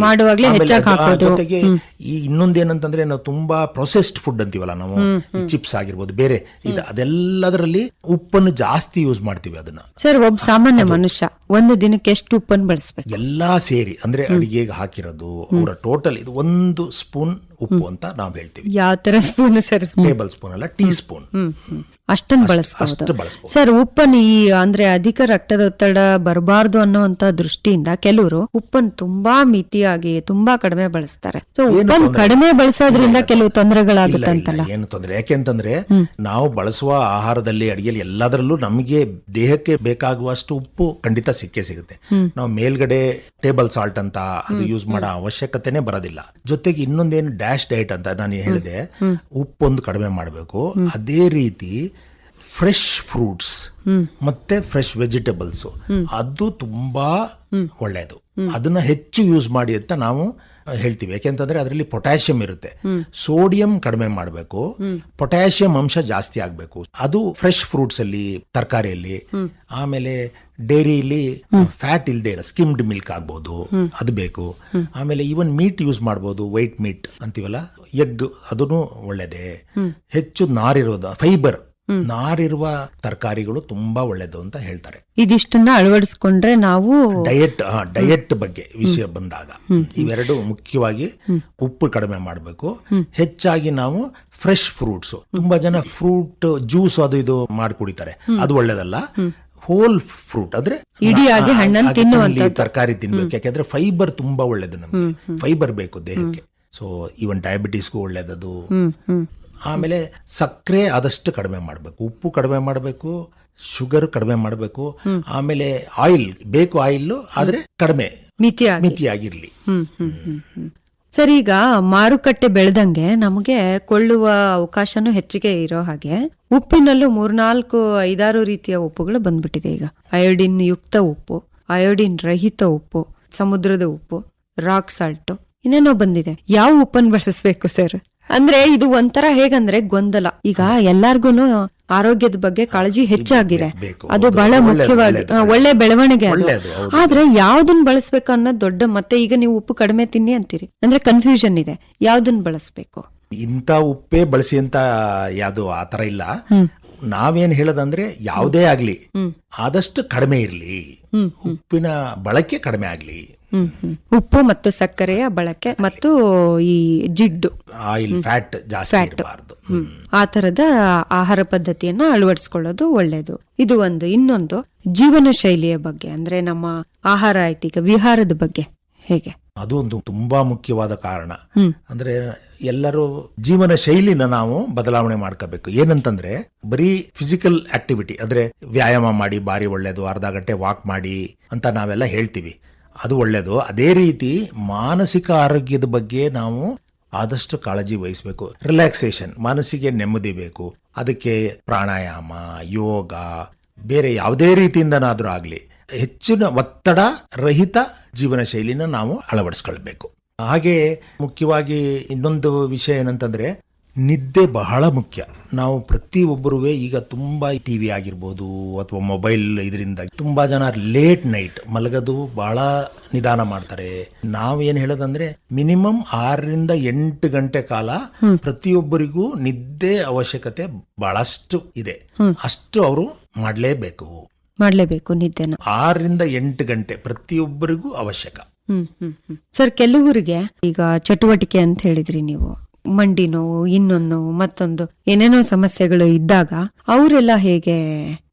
ಜೊತೆಗೆ ಈ ಇನ್ನೊಂದೇನಂತಂದ್ರೆ ನಾವು ತುಂಬಾ ಪ್ರೊಸೆಸ್ಡ್ ಫುಡ್ ಅಂತೀವಲ್ಲ ನಾವು ಚಿಪ್ಸ್ ಆಗಿರ್ಬೋದು ಬೇರೆ ಇದು ಅದೆಲ್ಲದರಲ್ಲಿ ಉಪ್ಪನ್ನು ಜಾಸ್ತಿ ಯೂಸ್ ಮಾಡ್ತೀವಿ ಅದನ್ನ. ಸರ್ ಒಬ್ಬ ಸಾಮಾನ್ಯ ಮನುಷ್ಯ ಒಂದು ದಿನಕ್ಕೆ ಎಷ್ಟು ಉಪ್ಪನ್ನು ಬಳಸ್ಬೇಕು? ಎಲ್ಲಾ ಸೇರಿ ಅಂದ್ರೆ ಅಡಿಗೆಗೆ ಹಾಕಿರೋದು ಅವರ ಟೋಟಲ್ ಇದು ಒಂದು ಸ್ಪೂನ್ ಉಪ್ಪು ಅಂತ ನಾವು ಹೇಳ್ತೀವಿ. ಯಾವ ತರ ಸ್ಪೂನ್ ಸರ್ ಟೇಬಲ್ ಸ್ಪೂನ್ ಅಲ್ಲ ಟೀ ಸ್ಪೂನ್. ಅಷ್ಟನ್ನು ಬಳಸಬಹುದು ಬಳಸ್ಬೋದು. ಸರ್ ಉಪ್ಪನ್ನು ಈ ಅಂದ್ರೆ ಅಧಿಕ ರಕ್ತದೊತ್ತಡ ಬರಬಾರ್ದು ಅನ್ನೋಂತ ದೃಷ್ಟಿಯಿಂದ ಕೆಲವರು ಉಪ್ಪನ್ ತುಂಬಾ ಮಿತಿಯಾಗಿ ತುಂಬಾ ಕಡಿಮೆ ಬಳಸ್ತಾರೆ. ಸೊ ಉಪ್ಪನ್ನು ಕಡಿಮೆ ಬಳಸೋದ್ರಿಂದ ಕೆಲವು ತೊಂದರೆಗಳಾಗುತ್ತೆ ಏನು ತೊಂದರೆ ಯಾಕೆಂತಂದ್ರೆ ನಾವು ಬಳಸುವ ಆಹಾರದಲ್ಲಿ ಅಡಿಗೆಯಲ್ಲಿ ಎಲ್ಲದರಲ್ಲೂ ನಮಗೆ ದೇಹಕ್ಕೆ ಬೇಕಾಗುವಷ್ಟು ಉಪ್ಪು ಖಂಡಿತ ಸಿಕ್ಕೇ ಸಿಗುತ್ತೆ. ನಾವು ಮೇಲ್ಗಡೆ ಟೇಬಲ್ ಸಾಲ್ಟ್ ಅಂತ ಅದು ಯೂಸ್ ಮಾಡೋ ಅವಶ್ಯಕತೆನೆ ಬರೋದಿಲ್ಲ. ಜೊತೆಗೆ ಇನ್ನೊಂದೇನು ಡ್ಯಾಶ್ ಡಯಟ್ ಅಂತ ನಾನು ಹೇಳಿದೆ ಉಪ್ಪೊಂದು ಕಡಿಮೆ ಮಾಡಬೇಕು. ಅದೇ ರೀತಿ ಫ್ರೆಶ್ ಫ್ರೂಟ್ಸ್ ಮತ್ತೆ ಫ್ರೆಶ್ ವೆಜಿಟೇಬಲ್ಸ್ ಅದು ತುಂಬಾ ಒಳ್ಳೆಯದು. ಅದನ್ನ ಹೆಚ್ಚು ಯೂಸ್ ಮಾಡಿ ಅಂತ ನಾವು ಹೇಳ್ತೀವಿ. ಯಾಕೆಂತಂದ್ರೆ ಅದರಲ್ಲಿ ಪೊಟ್ಯಾಷಿಯಂ ಇರುತ್ತೆ. ಸೋಡಿಯಂ ಕಡಿಮೆ ಮಾಡಬೇಕು. ಪೊಟ್ಯಾಷಿಯಂ ಅಂಶ ಜಾಸ್ತಿ ಆಗಬೇಕು. ಅದು ಫ್ರೆಶ್ ಫ್ರೂಟ್ಸ್ ಅಲ್ಲಿ ತರಕಾರಿಯಲ್ಲಿ ಆಮೇಲೆ ಡೈರಿಲಿ ಫ್ಯಾಟ್ ಇಲ್ಲದೆ ಇರೋ ಸ್ಕಿಮ್ಡ್ ಮಿಲ್ಕ್ ಆಗ್ಬೋದು ಅದು ಬೇಕು. ಆಮೇಲೆ ಈವನ್ ಮೀಟ್ ಯೂಸ್ ಮಾಡ್ಬೋದು ವೈಟ್ ಮೀಟ್ ಅಂತೀವಲ್ಲ ಎಗ್ ಅದನ್ನು ಒಳ್ಳೇದೇ. ಹೆಚ್ಚು ನಾರಿರೋದು ಫೈಬರ್ ನಾರಿರುವ ತರಕಾರಿಗಳು ತುಂಬಾ ಒಳ್ಳೇದು ಅಂತ ಹೇಳ್ತಾರೆ. ಇದಿಷ್ಟನ್ನ ಅಳವಡಿಸ್ಕೊಂಡ್ರೆ ನಾವು ಡಯಟ್ ಡಯಟ್ ಬಗ್ಗೆ ವಿಷಯ ಬಂದಾಗ ಇವೆರಡು ಮುಖ್ಯವಾಗಿ ಉಪ್ಪು ಕಡಿಮೆ ಮಾಡಬೇಕು. ಹೆಚ್ಚಾಗಿ ನಾವು ಫ್ರೆಶ್ ಫ್ರೂಟ್ಸ್. ತುಂಬಾ ಜನ ಫ್ರೂಟ್ ಜ್ಯೂಸ್ ಅದು ಇದು ಮಾಡಿ ಕುಡಿತಾರೆ ಅದು ಒಳ್ಳೇದಲ್ಲ. ಹೋಲ್ ಫ್ರೂಟ್ ಅಂದ್ರೆ ಇಡಿಯಾಗಿ ಹಣ್ಣನ್ನು ತಿನ್ನುವಂಥದ್ದು. ತರಕಾರಿ ತಿನ್ಬೇಕು. ಯಾಕೆಂದ್ರೆ ಫೈಬರ್ ತುಂಬಾ ಒಳ್ಳೇದು ನಮ್ಗೆ. ಫೈಬರ್ ಬೇಕು ದೇಹಕ್ಕೆ. ಸೊ ಈವನ್ ಡಯಾಬಿಟಿಸ್ಗೂ ಒಳ್ಳೇದದು. ಆಮೇಲೆ ಸಕ್ಕರೆ ಆದಷ್ಟು ಕಡಿಮೆ ಮಾಡಬೇಕು. ಉಪ್ಪು ಕಡಿಮೆ ಮಾಡಬೇಕು ಶುಗರ್ ಕಡಿಮೆ ಮಾಡಬೇಕು. ಆಮೇಲೆ ಆಯಿಲ್ ಬೇಕು ಆಯಿಲ್ ಆದ್ರೆ ಕಡಿಮೆ ಮಿತಿಯಾಗಿ. ಮಿತಿಯಾಗಿರ್ಲಿ. ಸರ್, ಈಗ ಮಾರುಕಟ್ಟೆ ಬೆಳೆದಂಗೆ ನಮಗೆ ಕೊಳ್ಳುವ ಅವಕಾಶನೂ ಹೆಚ್ಚಿಗೆ ಇರೋ ಹಾಗೆ ಉಪ್ಪಿನಲ್ಲೂ ಮೂರ್ನಾಲ್ಕು, ಐದಾರು ರೀತಿಯ ಉಪ್ಪುಗಳು ಬಂದ್ಬಿಟ್ಟಿದೆ ಈಗ. ಅಯೋಡಿನ್ ಯುಕ್ತ ಉಪ್ಪು, ಅಯೋಡಿನ್ ರಹಿತ ಉಪ್ಪು, ಸಮುದ್ರದ ಉಪ್ಪು, ರಾಕ್ ಸಾಲ್ಟು ಇನ್ನೇನೋ ಬಂದಿದೆ. ಯಾವ ಉಪ್ಪನ್ನು ಬಳಸಬೇಕು, ಸರ್? ಅಂದ್ರೆ ಇದು ಒಂಥರ ಹೇಗಂದ್ರೆ ಗೊಂದಲ. ಈಗ ಎಲ್ಲಾರ್ಗುನು ಆರೋಗ್ಯದ ಬಗ್ಗೆ ಕಾಳಜಿ ಹೆಚ್ಚಾಗಿದೆ. ಅದು ಬಹಳ ಒಳ್ಳೆ- ಮುಖ್ಯವಾಗಿ ಒಳ್ಳೆ ಬೆಳವಣಿಗೆ. ಆದ್ರೆ ಯಾವ್ದನ್ ಬಳಸ್ಬೇಕು ಅನ್ನೋದು ದೊಡ್ಡ ಮತ್ತೆ ಈಗ ನೀವು ಉಪ್ಪು ಕಡಿಮೆ ತಿನ್ನಿ ಅಂತೀರಿ. ಅಂದ್ರೆ ಕನ್ಫ್ಯೂಷನ್ ಇದೆ. ಯಾವ್ದನ್ ಬಳಸ್ಬೇಕು? ಇಂತ ಉಪ್ಪೇ ಬಳಸಿ ಅಂತ ಯಾವುದು ಆತರ ಇಲ್ಲ. ನಾವೇನ್ ಹೇಳೋದಂದ್ರೆ ಯಾವುದೇ ಆಗ್ಲಿ. ಆದಷ್ಟು ಕಡಿಮೆ ಇರ್ಲಿ. ಉಪ್ಪಿನ ಬಳಕೆ ಕಡಿಮೆ ಆಗ್ಲಿ. ಉಪ್ಪು ಮತ್ತು ಸಕ್ಕರೆಯ ಬಳಕೆ ಮತ್ತು ಈ ಜಿಡ್ಡು. ಆಯಿಲ್ ಫ್ಯಾಟ್ ಜಾಸ್ತಿ. ಆ ತರದ ಆಹಾರ ಪದ್ಧತಿಯನ್ನ ಅಳವಡಿಸ್ಕೊಳ್ಳೋದು ಒಳ್ಳೇದು. ಇದು ಒಂದು. ಇನ್ನೊಂದು ಜೀವನ ಶೈಲಿಯ ಬಗ್ಗೆ ಅಂದ್ರೆ ನಮ್ಮ ಆಹಾರ ಆಯ್ತು ಈಗ ವಿಹಾರದ ಬಗ್ಗೆ. ಹೇಗೆ? ಅದು ಒಂದು ತುಂಬಾ ಮುಖ್ಯವಾದ ಕಾರಣ. ಅಂದ್ರೆ ಎಲ್ಲರೂ ಜೀವನ ಶೈಲಿನ ನಾವು ಬದಲಾವಣೆ ಮಾಡ್ಕೋಬೇಕು. ಏನಂತಂದ್ರೆ ಬರೀ ಫಿಸಿಕಲ್ ಆಕ್ಟಿವಿಟಿ ಅಂದ್ರೆ ವ್ಯಾಯಾಮ ಮಾಡಿ ಬಾರಿ ಒಳ್ಳೇದು ಅರ್ಧ ಗಂಟೆ ವಾಕ್ ಮಾಡಿ ಅಂತ ನಾವೆಲ್ಲ ಹೇಳ್ತೀವಿ. ಅದು ಒಳ್ಳೇದು. ಅದೇ ರೀತಿ ಮಾನಸಿಕ ಆರೋಗ್ಯದ ಬಗ್ಗೆ ನಾವು ಆದಷ್ಟು ಕಾಳಜಿ ವಹಿಸಬೇಕು. ರಿಲ್ಯಾಕ್ಸೇಷನ್, ಮನಸ್ಸಿಗೆ ನೆಮ್ಮದಿ ಬೇಕು. ಅದಕ್ಕೆ ಪ್ರಾಣಾಯಾಮ, ಯೋಗ, ಬೇರೆ ಯಾವುದೇ ರೀತಿಯಿಂದನಾದ್ರೂ ಆಗಲಿ. ಹೆಚ್ಚಿನ ಒತ್ತಡ ರಹಿತ ಜೀವನ ಶೈಲಿನ ನಾವು ಅಳವಡಿಸ್ಕೊಳ್ಬೇಕು. ಹಾಗೆ ಮುಖ್ಯವಾಗಿ ಇನ್ನೊಂದು ವಿಷಯ ಏನಂತಂದ್ರೆ ನಿದ್ದೆ ಬಹಳ ಮುಖ್ಯ. ನಾವು ಪ್ರತಿಯೊಬ್ಬರೂ ಈಗ ತುಂಬಾ ಟಿವಿ ಆಗಿರ್ಬೋದು ಅಥವಾ ಮೊಬೈಲ್ ಇದರಿಂದ ತುಂಬಾ ಜನ ಲೇಟ್ ನೈಟ್ ಮಲಗೋದು ಬಹಳ ನಿಧಾನ ಮಾಡ್ತಾರೆ. ನಾವೇನು ಹೇಳೋದಂದ್ರೆ ಮಿನಿಮಮ್ ಆರರಿಂದ ಎಂಟು ಗಂಟೆ ಕಾಲ ಪ್ರತಿಯೊಬ್ಬರಿಗೂ ನಿದ್ದೆ ಅವಶ್ಯಕತೆ ಬಹಳಷ್ಟು ಇದೆ. ಅಷ್ಟು ಅವರು ಮಾಡಲೇಬೇಕು. ಮಾಡಲೇಬೇಕು ನಿದ್ದೆ ಆರರಿಂದ ಎಂಟು ಗಂಟೆ ಪ್ರತಿಯೊಬ್ಬರಿಗೂ ಅವಶ್ಯಕ. ಹ್ಮ್ ಹ್ಮ್. ಸರ್ ಕೆಲವರಿಗೆ ಈಗ ಚಟುವಟಿಕೆ ಅಂತ ಹೇಳಿದ್ರಿ ನೀವು. ಮಂಡಿ ನೋವು ಇನ್ನೊಂದು ನೋವು ಮತ್ತೊಂದು ಏನೇನೋ ಸಮಸ್ಯೆಗಳು ಇದ್ದಾಗ ಅವರೆಲ್ಲ ಹೇಗೆ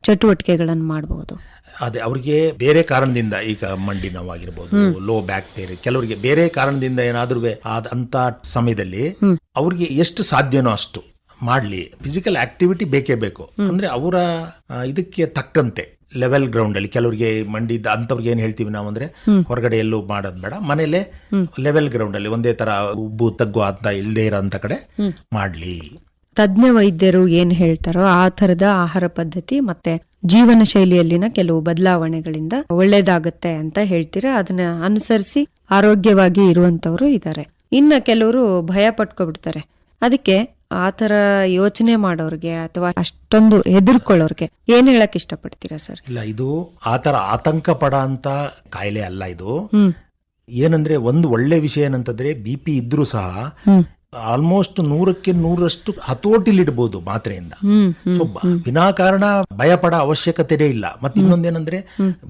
ಚಟುವಟಿಕೆಗಳನ್ನು ಮಾಡಬಹುದು ಅದೇ ಅವರಿಗೆ ಬೇರೆ ಕಾರಣದಿಂದ ಈಗ ಮಂಡಿ ನೋವಾಗಿರ್ಬೋದು ಲೋ ಬ್ಯಾಕ್ ಪೇನ್ ಕೆಲವರಿಗೆ ಬೇರೆ ಕಾರಣದಿಂದ ಏನಾದ್ರೂ ಆದಂತ ಸಮಯದಲ್ಲಿ ಅವ್ರಿಗೆ ಎಷ್ಟು ಸಾಧ್ಯನೋ ಅಷ್ಟು ಮಾಡ್ಲಿ. ಫಿಸಿಕಲ್ ಆಕ್ಟಿವಿಟಿ ಬೇಕೇ ಬೇಕು. ಅಂದ್ರೆ ಅವರ ಇದಕ್ಕೆ ತಕ್ಕಂತೆ. ಲೆವೆಲ್ ಗ್ರೌಂಡ್ ಅಲ್ಲಿ ಕೆಲವರಿಗೆ ಮಂಡಿ ಅಂತವ್ರಿಗೆ ಏನ್ ಹೇಳ್ತೀವಿ ನಾವು ಅಂದ್ರೆ ಹೊರಗಡೆ ಎಲ್ಲೂ ಮಾಡೋದ್ ಬೇಡ. ಮನೇಲೆ ಲೆವೆಲ್ ಗ್ರೌಂಡ್ ಅಲ್ಲಿ ಒಂದೇ ತರ ಉಬ್ಬು ತಗ್ಗು ಅಂತ ಇಲ್ಲದೆ ಇರೋಂತ ಕಡೆ ಮಾಡ್ಲಿ. ತಜ್ಞ ವೈದ್ಯರು ಏನ್ ಹೇಳ್ತಾರೋ ಆ ತರದ ಆಹಾರ ಪದ್ಧತಿ ಮತ್ತೆ ಜೀವನ ಶೈಲಿಯಲ್ಲಿನ ಕೆಲವು ಬದಲಾವಣೆಗಳಿಂದ ಒಳ್ಳೇದಾಗುತ್ತೆ ಅಂತ ಹೇಳ್ತೀರಾ? ಅದನ್ನ ಅನುಸರಿಸಿ ಆರೋಗ್ಯವಾಗಿ ಇರುವಂತವರು ಇದ್ದಾರೆ ಇನ್ನ ಕೆಲವರು ಭಯ ಪಟ್ಕೊಬಿಡ್ತಾರೆ. ಅದಕ್ಕೆ ಆ ತರ ಯೋಚನೆ ಮಾಡೋರ್ಗೆ ಅಥವಾ ಅಷ್ಟೊಂದು ಹೆದರ್ಕೊಳ್ಳೋರ್ಗೆ ಏನ್ ಹೇಳಕ್ ಇಷ್ಟಪಡ್ತೀರಾ ಸರ್? ಇಲ್ಲ ಇದು ಆತರ ಆತಂಕ ಪಡ ಅಂತ ಕಾಯಿಲೆ ಅಲ್ಲ ಇದು. ಏನಂದ್ರೆ ಒಂದು ಒಳ್ಳೆ ವಿಷಯ ಏನಂತಂದ್ರೆ ಬಿ ಪಿ ಇದ್ರೂ ಸಹ ಆಲ್ಮೋಸ್ಟ್ ನೂರಕ್ಕೆ ನೂರಷ್ಟು ಹತೋಟಿಲಿಡ್ಬೋದು ಮಾತ್ರೆಯಿಂದ. ಸೊ ವಿನಾಕಾರಣ ಭಯ ಪಡ ಅವಶ್ಯಕತೆನೇ ಇಲ್ಲ. ಮತ್ತೆ ಇನ್ನೊಂದೇನಂದ್ರೆ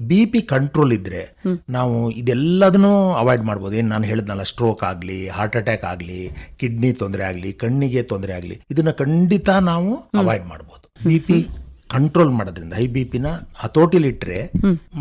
ಬಿ ಪಿ ಕಂಟ್ರೋಲ್ ಇದ್ರೆ ನಾವು ಇದೆಲ್ಲದನ್ನು ಅವಾಯ್ಡ್ ಮಾಡ್ಬೋದು. ಏನ್ ನಾನು ಹೇಳಿದ್ನಲ್ಲ ಸ್ಟ್ರೋಕ್ ಆಗ್ಲಿ ಹಾರ್ಟ್ ಅಟ್ಯಾಕ್ ಆಗ್ಲಿ ಕಿಡ್ನಿ ತೊಂದರೆ ಆಗ್ಲಿ ಕಣ್ಣಿಗೆ ತೊಂದರೆ ಆಗ್ಲಿ ಇದನ್ನ ಖಂಡಿತ ನಾವು ಅವಾಯ್ಡ್ ಮಾಡ್ಬೋದು. ಬಿ ಪಿ ಕಂಟ್ರೋಲ್ ಮಾಡೋದ್ರಿಂದ ಹೈ ಬಿ ಪಿನ ಹತೋಟಿಲಿಟ್ರೆ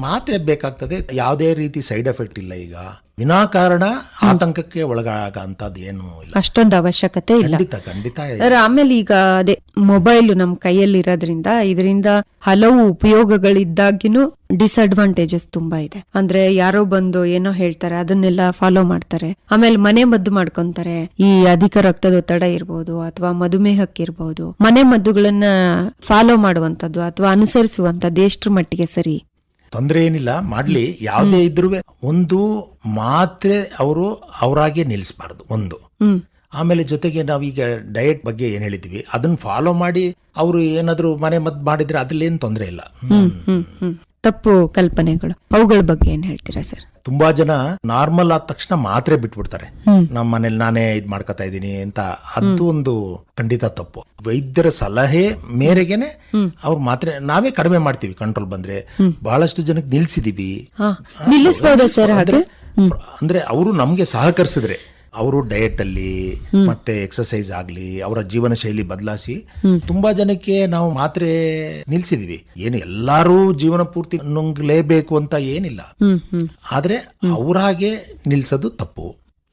ಮಾತ್ರೆ ಬೇಕಾಗ್ತದೆ. ಯಾವುದೇ ರೀತಿ ಸೈಡ್ ಎಫೆಕ್ಟ್ ಇಲ್ಲ ಈಗ. ವಿನಾಕಾರಣ ಆತಂಕಕ್ಕೆ ಒಳಗಾಗಂತದ್ದು ಏನು ಇಲ್ಲ. ಅಷ್ಟೊಂದು ಅವಶ್ಯಕತೆ ಇಲ್ಲ. ಖಂಡಿತ ಆಮೇಲೆ ಈಗ ಅದೇ ಮೊಬೈಲ್ ನಮ್ ಕೈಯಲ್ಲಿ ಇರೋದ್ರಿಂದ ಇದರಿಂದ ಹಲವು ಉಪಯೋಗಗಳಿದ್ದಾಗಿನೂ ಡಿಸ್ಅಡ್ವಾಂಟೇಜಸ್ ತುಂಬಾ ಇದೆ. ಅಂದ್ರೆ ಯಾರೋ ಬಂದು ಏನೋ ಹೇಳ್ತಾರೆ ಅದನ್ನೆಲ್ಲ ಫಾಲೋ ಮಾಡ್ತಾರೆ. ಆಮೇಲೆ ಮನೆ ಮದ್ದು ಮಾಡ್ಕೊಂತಾರೆ. ಈ ಅಧಿಕ ರಕ್ತದೊತ್ತಡ ಇರ್ಬೋದು ಅಥವಾ ಮಧುಮೇಹಕ್ಕೆ ಇರ್ಬೋದು. ಮನೆ ಮದ್ದುಗಳನ್ನ ಫಾಲೋ ಮಾಡುವಂತದ್ದು ಅಥವಾ ಅನುಸರಿಸುವಂತದ್ದು ಎಷ್ಟ್ರ ಮಟ್ಟಿಗೆ ಸರಿ? ತೊಂದರೆ ಏನಿಲ್ಲ ಮಾಡ್ಲಿ. ಯಾವುದೇ ಇದ್ರೂ ಒಂದು ಮಾತ್ರೆ ಅವರು ಅವರಾಗೆ ನಿಲ್ಲಿಸಬಾರ್ದು ಒಂದು. ಆಮೇಲೆ ಜೊತೆಗೆ ನಾವೀಗ ಡಯಟ್ ಬಗ್ಗೆ ಏನ್ ಹೇಳಿದ್ವಿ ಅದನ್ನ ಫಾಲೋ ಮಾಡಿ ಅವರು ಏನಾದ್ರು ಮನೆ ಮದ್ದು ಮಾಡಿದ್ರೆ ಅದ್ರಲ್ಲೇನು ತೊಂದರೆ ಇಲ್ಲ. ತಪ್ಪು ಕಲ್ಪನೆಗಳು. ಅವುಗಳ ಬಗ್ಗೆ ಏನ್ ಹೇಳ್ತೀರಾ ಸರ್? ತುಂಬಾ ಜನ ನಾರ್ಮಲ್ ಆದ ತಕ್ಷಣ ಮಾತ್ರೆ ಬಿಟ್ಬಿಡ್ತಾರೆ. ನಮ್ಮ ಮನೇಲಿ ನಾನೇ ಇದ್ ಮಾಡ್ಕೊತಾ ಇದ್ದೀನಿ ಅಂತ. ಅದು ಒಂದು ಖಂಡಿತ ತಪ್ಪು. ವೈದ್ಯರ ಸಲಹೆ ಮೇರೆಗೆನೆ ಅವ್ರ ಮಾತ್ರೆ ನಾವೇ ಕಡಿಮೆ ಮಾಡ್ತೀವಿ ಕಂಟ್ರೋಲ್ ಬಂದ್ರೆ. ಬಹಳಷ್ಟು ಜನಕ್ಕೆ ನಿಲ್ಸಿದೀವಿ. ಹಾ. ಸರ್ ಹಾಗೆ? ಅಂದ್ರೆ ಅವರು ನಮ್ಗೆ ಸಹಕರಿಸಿದ್ರೆ. ಅವರು ಡಯಟ್ ಅಲ್ಲಿ ಮತ್ತೆ ಎಕ್ಸರ್ಸೈಸ್ ಆಗ್ಲಿ ಅವರ ಜೀವನ ಶೈಲಿ ಬದಲಾಯಿಸಿ ತುಂಬಾ ಜನಕ್ಕೆ ನಾವು ಮಾತ್ರೆ ನಿಲ್ಸಿದೀವಿ. ಏನು ಎಲ್ಲಾರು ಜೀವನ ಪೂರ್ತಿ ನುಂಗ್ಲೇಬೇಕು ಅಂತ ಏನಿಲ್ಲ. ಆದ್ರೆ ಅವರಾಗೆ ನಿಲ್ಸೋದು ತಪ್ಪು.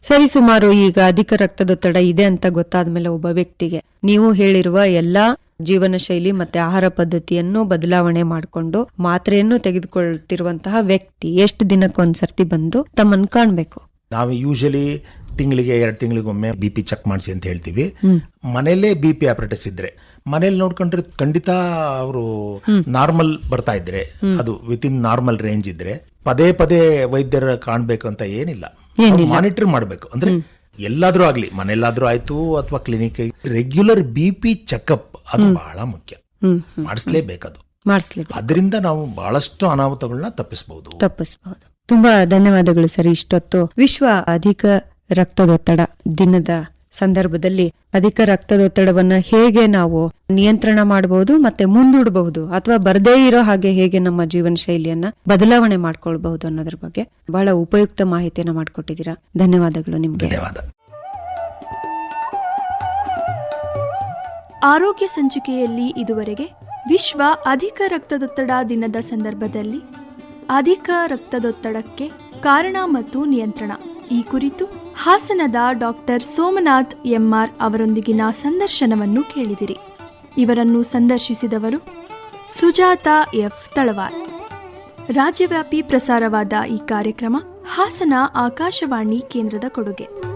ಸರಿ ಸುಮಾರು ಈಗ ಅಧಿಕ ರಕ್ತದೊತ್ತಡ ಇದೆ ಅಂತ ಗೊತ್ತಾದ್ಮೇಲೆ ಒಬ್ಬ ವ್ಯಕ್ತಿಗೆ ನೀವು ಹೇಳಿರುವ ಎಲ್ಲಾ ಜೀವನ ಶೈಲಿ ಮತ್ತೆ ಆಹಾರ ಪದ್ಧತಿಯನ್ನು ಬದಲಾವಣೆ ಮಾಡಿಕೊಂಡು ಮಾತ್ರೆಯನ್ನು ತೆಗೆದುಕೊಳ್ತಿರುವಂತಹ ವ್ಯಕ್ತಿ ಎಷ್ಟು ದಿನಕ್ಕೊಂದ್ಸರ್ತಿ ಬಂದು ತಮ್ಮನ್ ಕಾಣ್ಬೇಕು? ನಾವು ಯೂಶಲಿ ತಿಂಗಳಿಗೆ ಎರಡು ತಿಂಗಳಿಗೊಮ್ಮೆ ಬಿ ಪಿ ಚೆಕ್ ಮಾಡಿಸಿ ಅಂತ ಹೇಳ್ತೀವಿ. ಮನೆಯಲ್ಲೇ ಬಿ ಪಿ ಆಪರೇಟಸ್ ಇದ್ರೆ ಮನೇಲಿ ನೋಡ್ಕೊಂಡ್ರೆ ಖಂಡಿತ ಅವರು ನಾರ್ಮಲ್ ಬರ್ತಾ ಇದ್ರೆ ಅದು ವಿತ್ ಇನ್ ನಾರ್ಮಲ್ ರೇಂಜ್ ಇದ್ರೆ ಪದೇ ಪದೇ ವೈದ್ಯರ ಕಾಣ್ಬೇಕು ಅಂತ ಏನಿಲ್ಲ. ಮಾನಿಟರ್ ಮಾಡಬೇಕು. ಅಂದ್ರೆ ಎಲ್ಲಾದ್ರೂ ಆಗ್ಲಿ ಮನೆಯಲ್ಲಾದ್ರೂ ಆಯ್ತು ಅಥವಾ clinic regular B P checkup ಅದು ಬಹಳ ಮುಖ್ಯ. ಮಾಡಿಸ್ಲೇಬೇಕದು. ಮಾಡಿಸ್ಲೇಬೇಕು. ಅದರಿಂದ ನಾವು ಬಹಳಷ್ಟು ಅನಾಹುತಗಳನ್ನ ತಪ್ಪಿಸಬಹುದು ತಪ್ಪಿಸಬಹುದು ತುಂಬಾ ಧನ್ಯವಾದಗಳು ಸರ್ ಇಷ್ಟೊತ್ತು. ವಿಶ್ವ ಅಧಿಕ ರಕ್ತದೊತ್ತಡ. ದಿನದ ಸಂದರ್ಭದಲ್ಲಿ ಅಧಿಕ ರಕ್ತದೊತ್ತಡವನ್ನ ಹೇಗೆ ನಾವು ನಿಯಂತ್ರಣ ಮಾಡಬಹುದು ಮತ್ತೆ ಮುಂದೂಡಬಹುದು ಅಥವಾ ಬರದೇ ಇರೋ ಹಾಗೆ ಹೇಗೆ ನಮ್ಮ ಜೀವನ ಶೈಲಿಯನ್ನ ಬದಲಾವಣೆ ಮಾಡ್ಕೊಳ್ಬಹುದು ಅನ್ನೋದ್ರ ಬಗ್ಗೆ ಬಹಳ ಉಪಯುಕ್ತ ಮಾಹಿತಿಯನ್ನ ಮಾಡಿಕೊಟ್ಟಿದ್ದೀರಾ. ಧನ್ಯವಾದಗಳು ನಿಮ್ಗೆ. ಧನ್ಯವಾದ. ಆರೋಗ್ಯ ಸಂಚಿಕೆಯಲ್ಲಿ ಇದುವರೆಗೆ ವಿಶ್ವ ಅಧಿಕ ರಕ್ತದೊತ್ತಡ ದಿನದ ಸಂದರ್ಭದಲ್ಲಿ ಅಧಿಕ ರಕ್ತದೊತ್ತಡಕ್ಕೆ ಕಾರಣ ಮತ್ತು ನಿಯಂತ್ರಣ ಈ ಕುರಿತು ಹಾಸನದ ಡಾಕ್ಟರ್ ಸೋಮನಾಥ್ ಎಂಆರ್ ಅವರೊಂದಿಗಿನ ಸಂದರ್ಶನವನ್ನು ಕೇಳಿದಿರಿ. ಇವರನ್ನು ಸಂದರ್ಶಿಸಿದವರು ಸುಜಾತ ಎಫ್. ತಳವಾರ್. ರಾಜ್ಯವ್ಯಾಪಿ ಪ್ರಸಾರವಾದ ಈ ಕಾರ್ಯಕ್ರಮ ಹಾಸನ ಆಕಾಶವಾಣಿ ಕೇಂದ್ರದ ಕೊಡುಗೆ.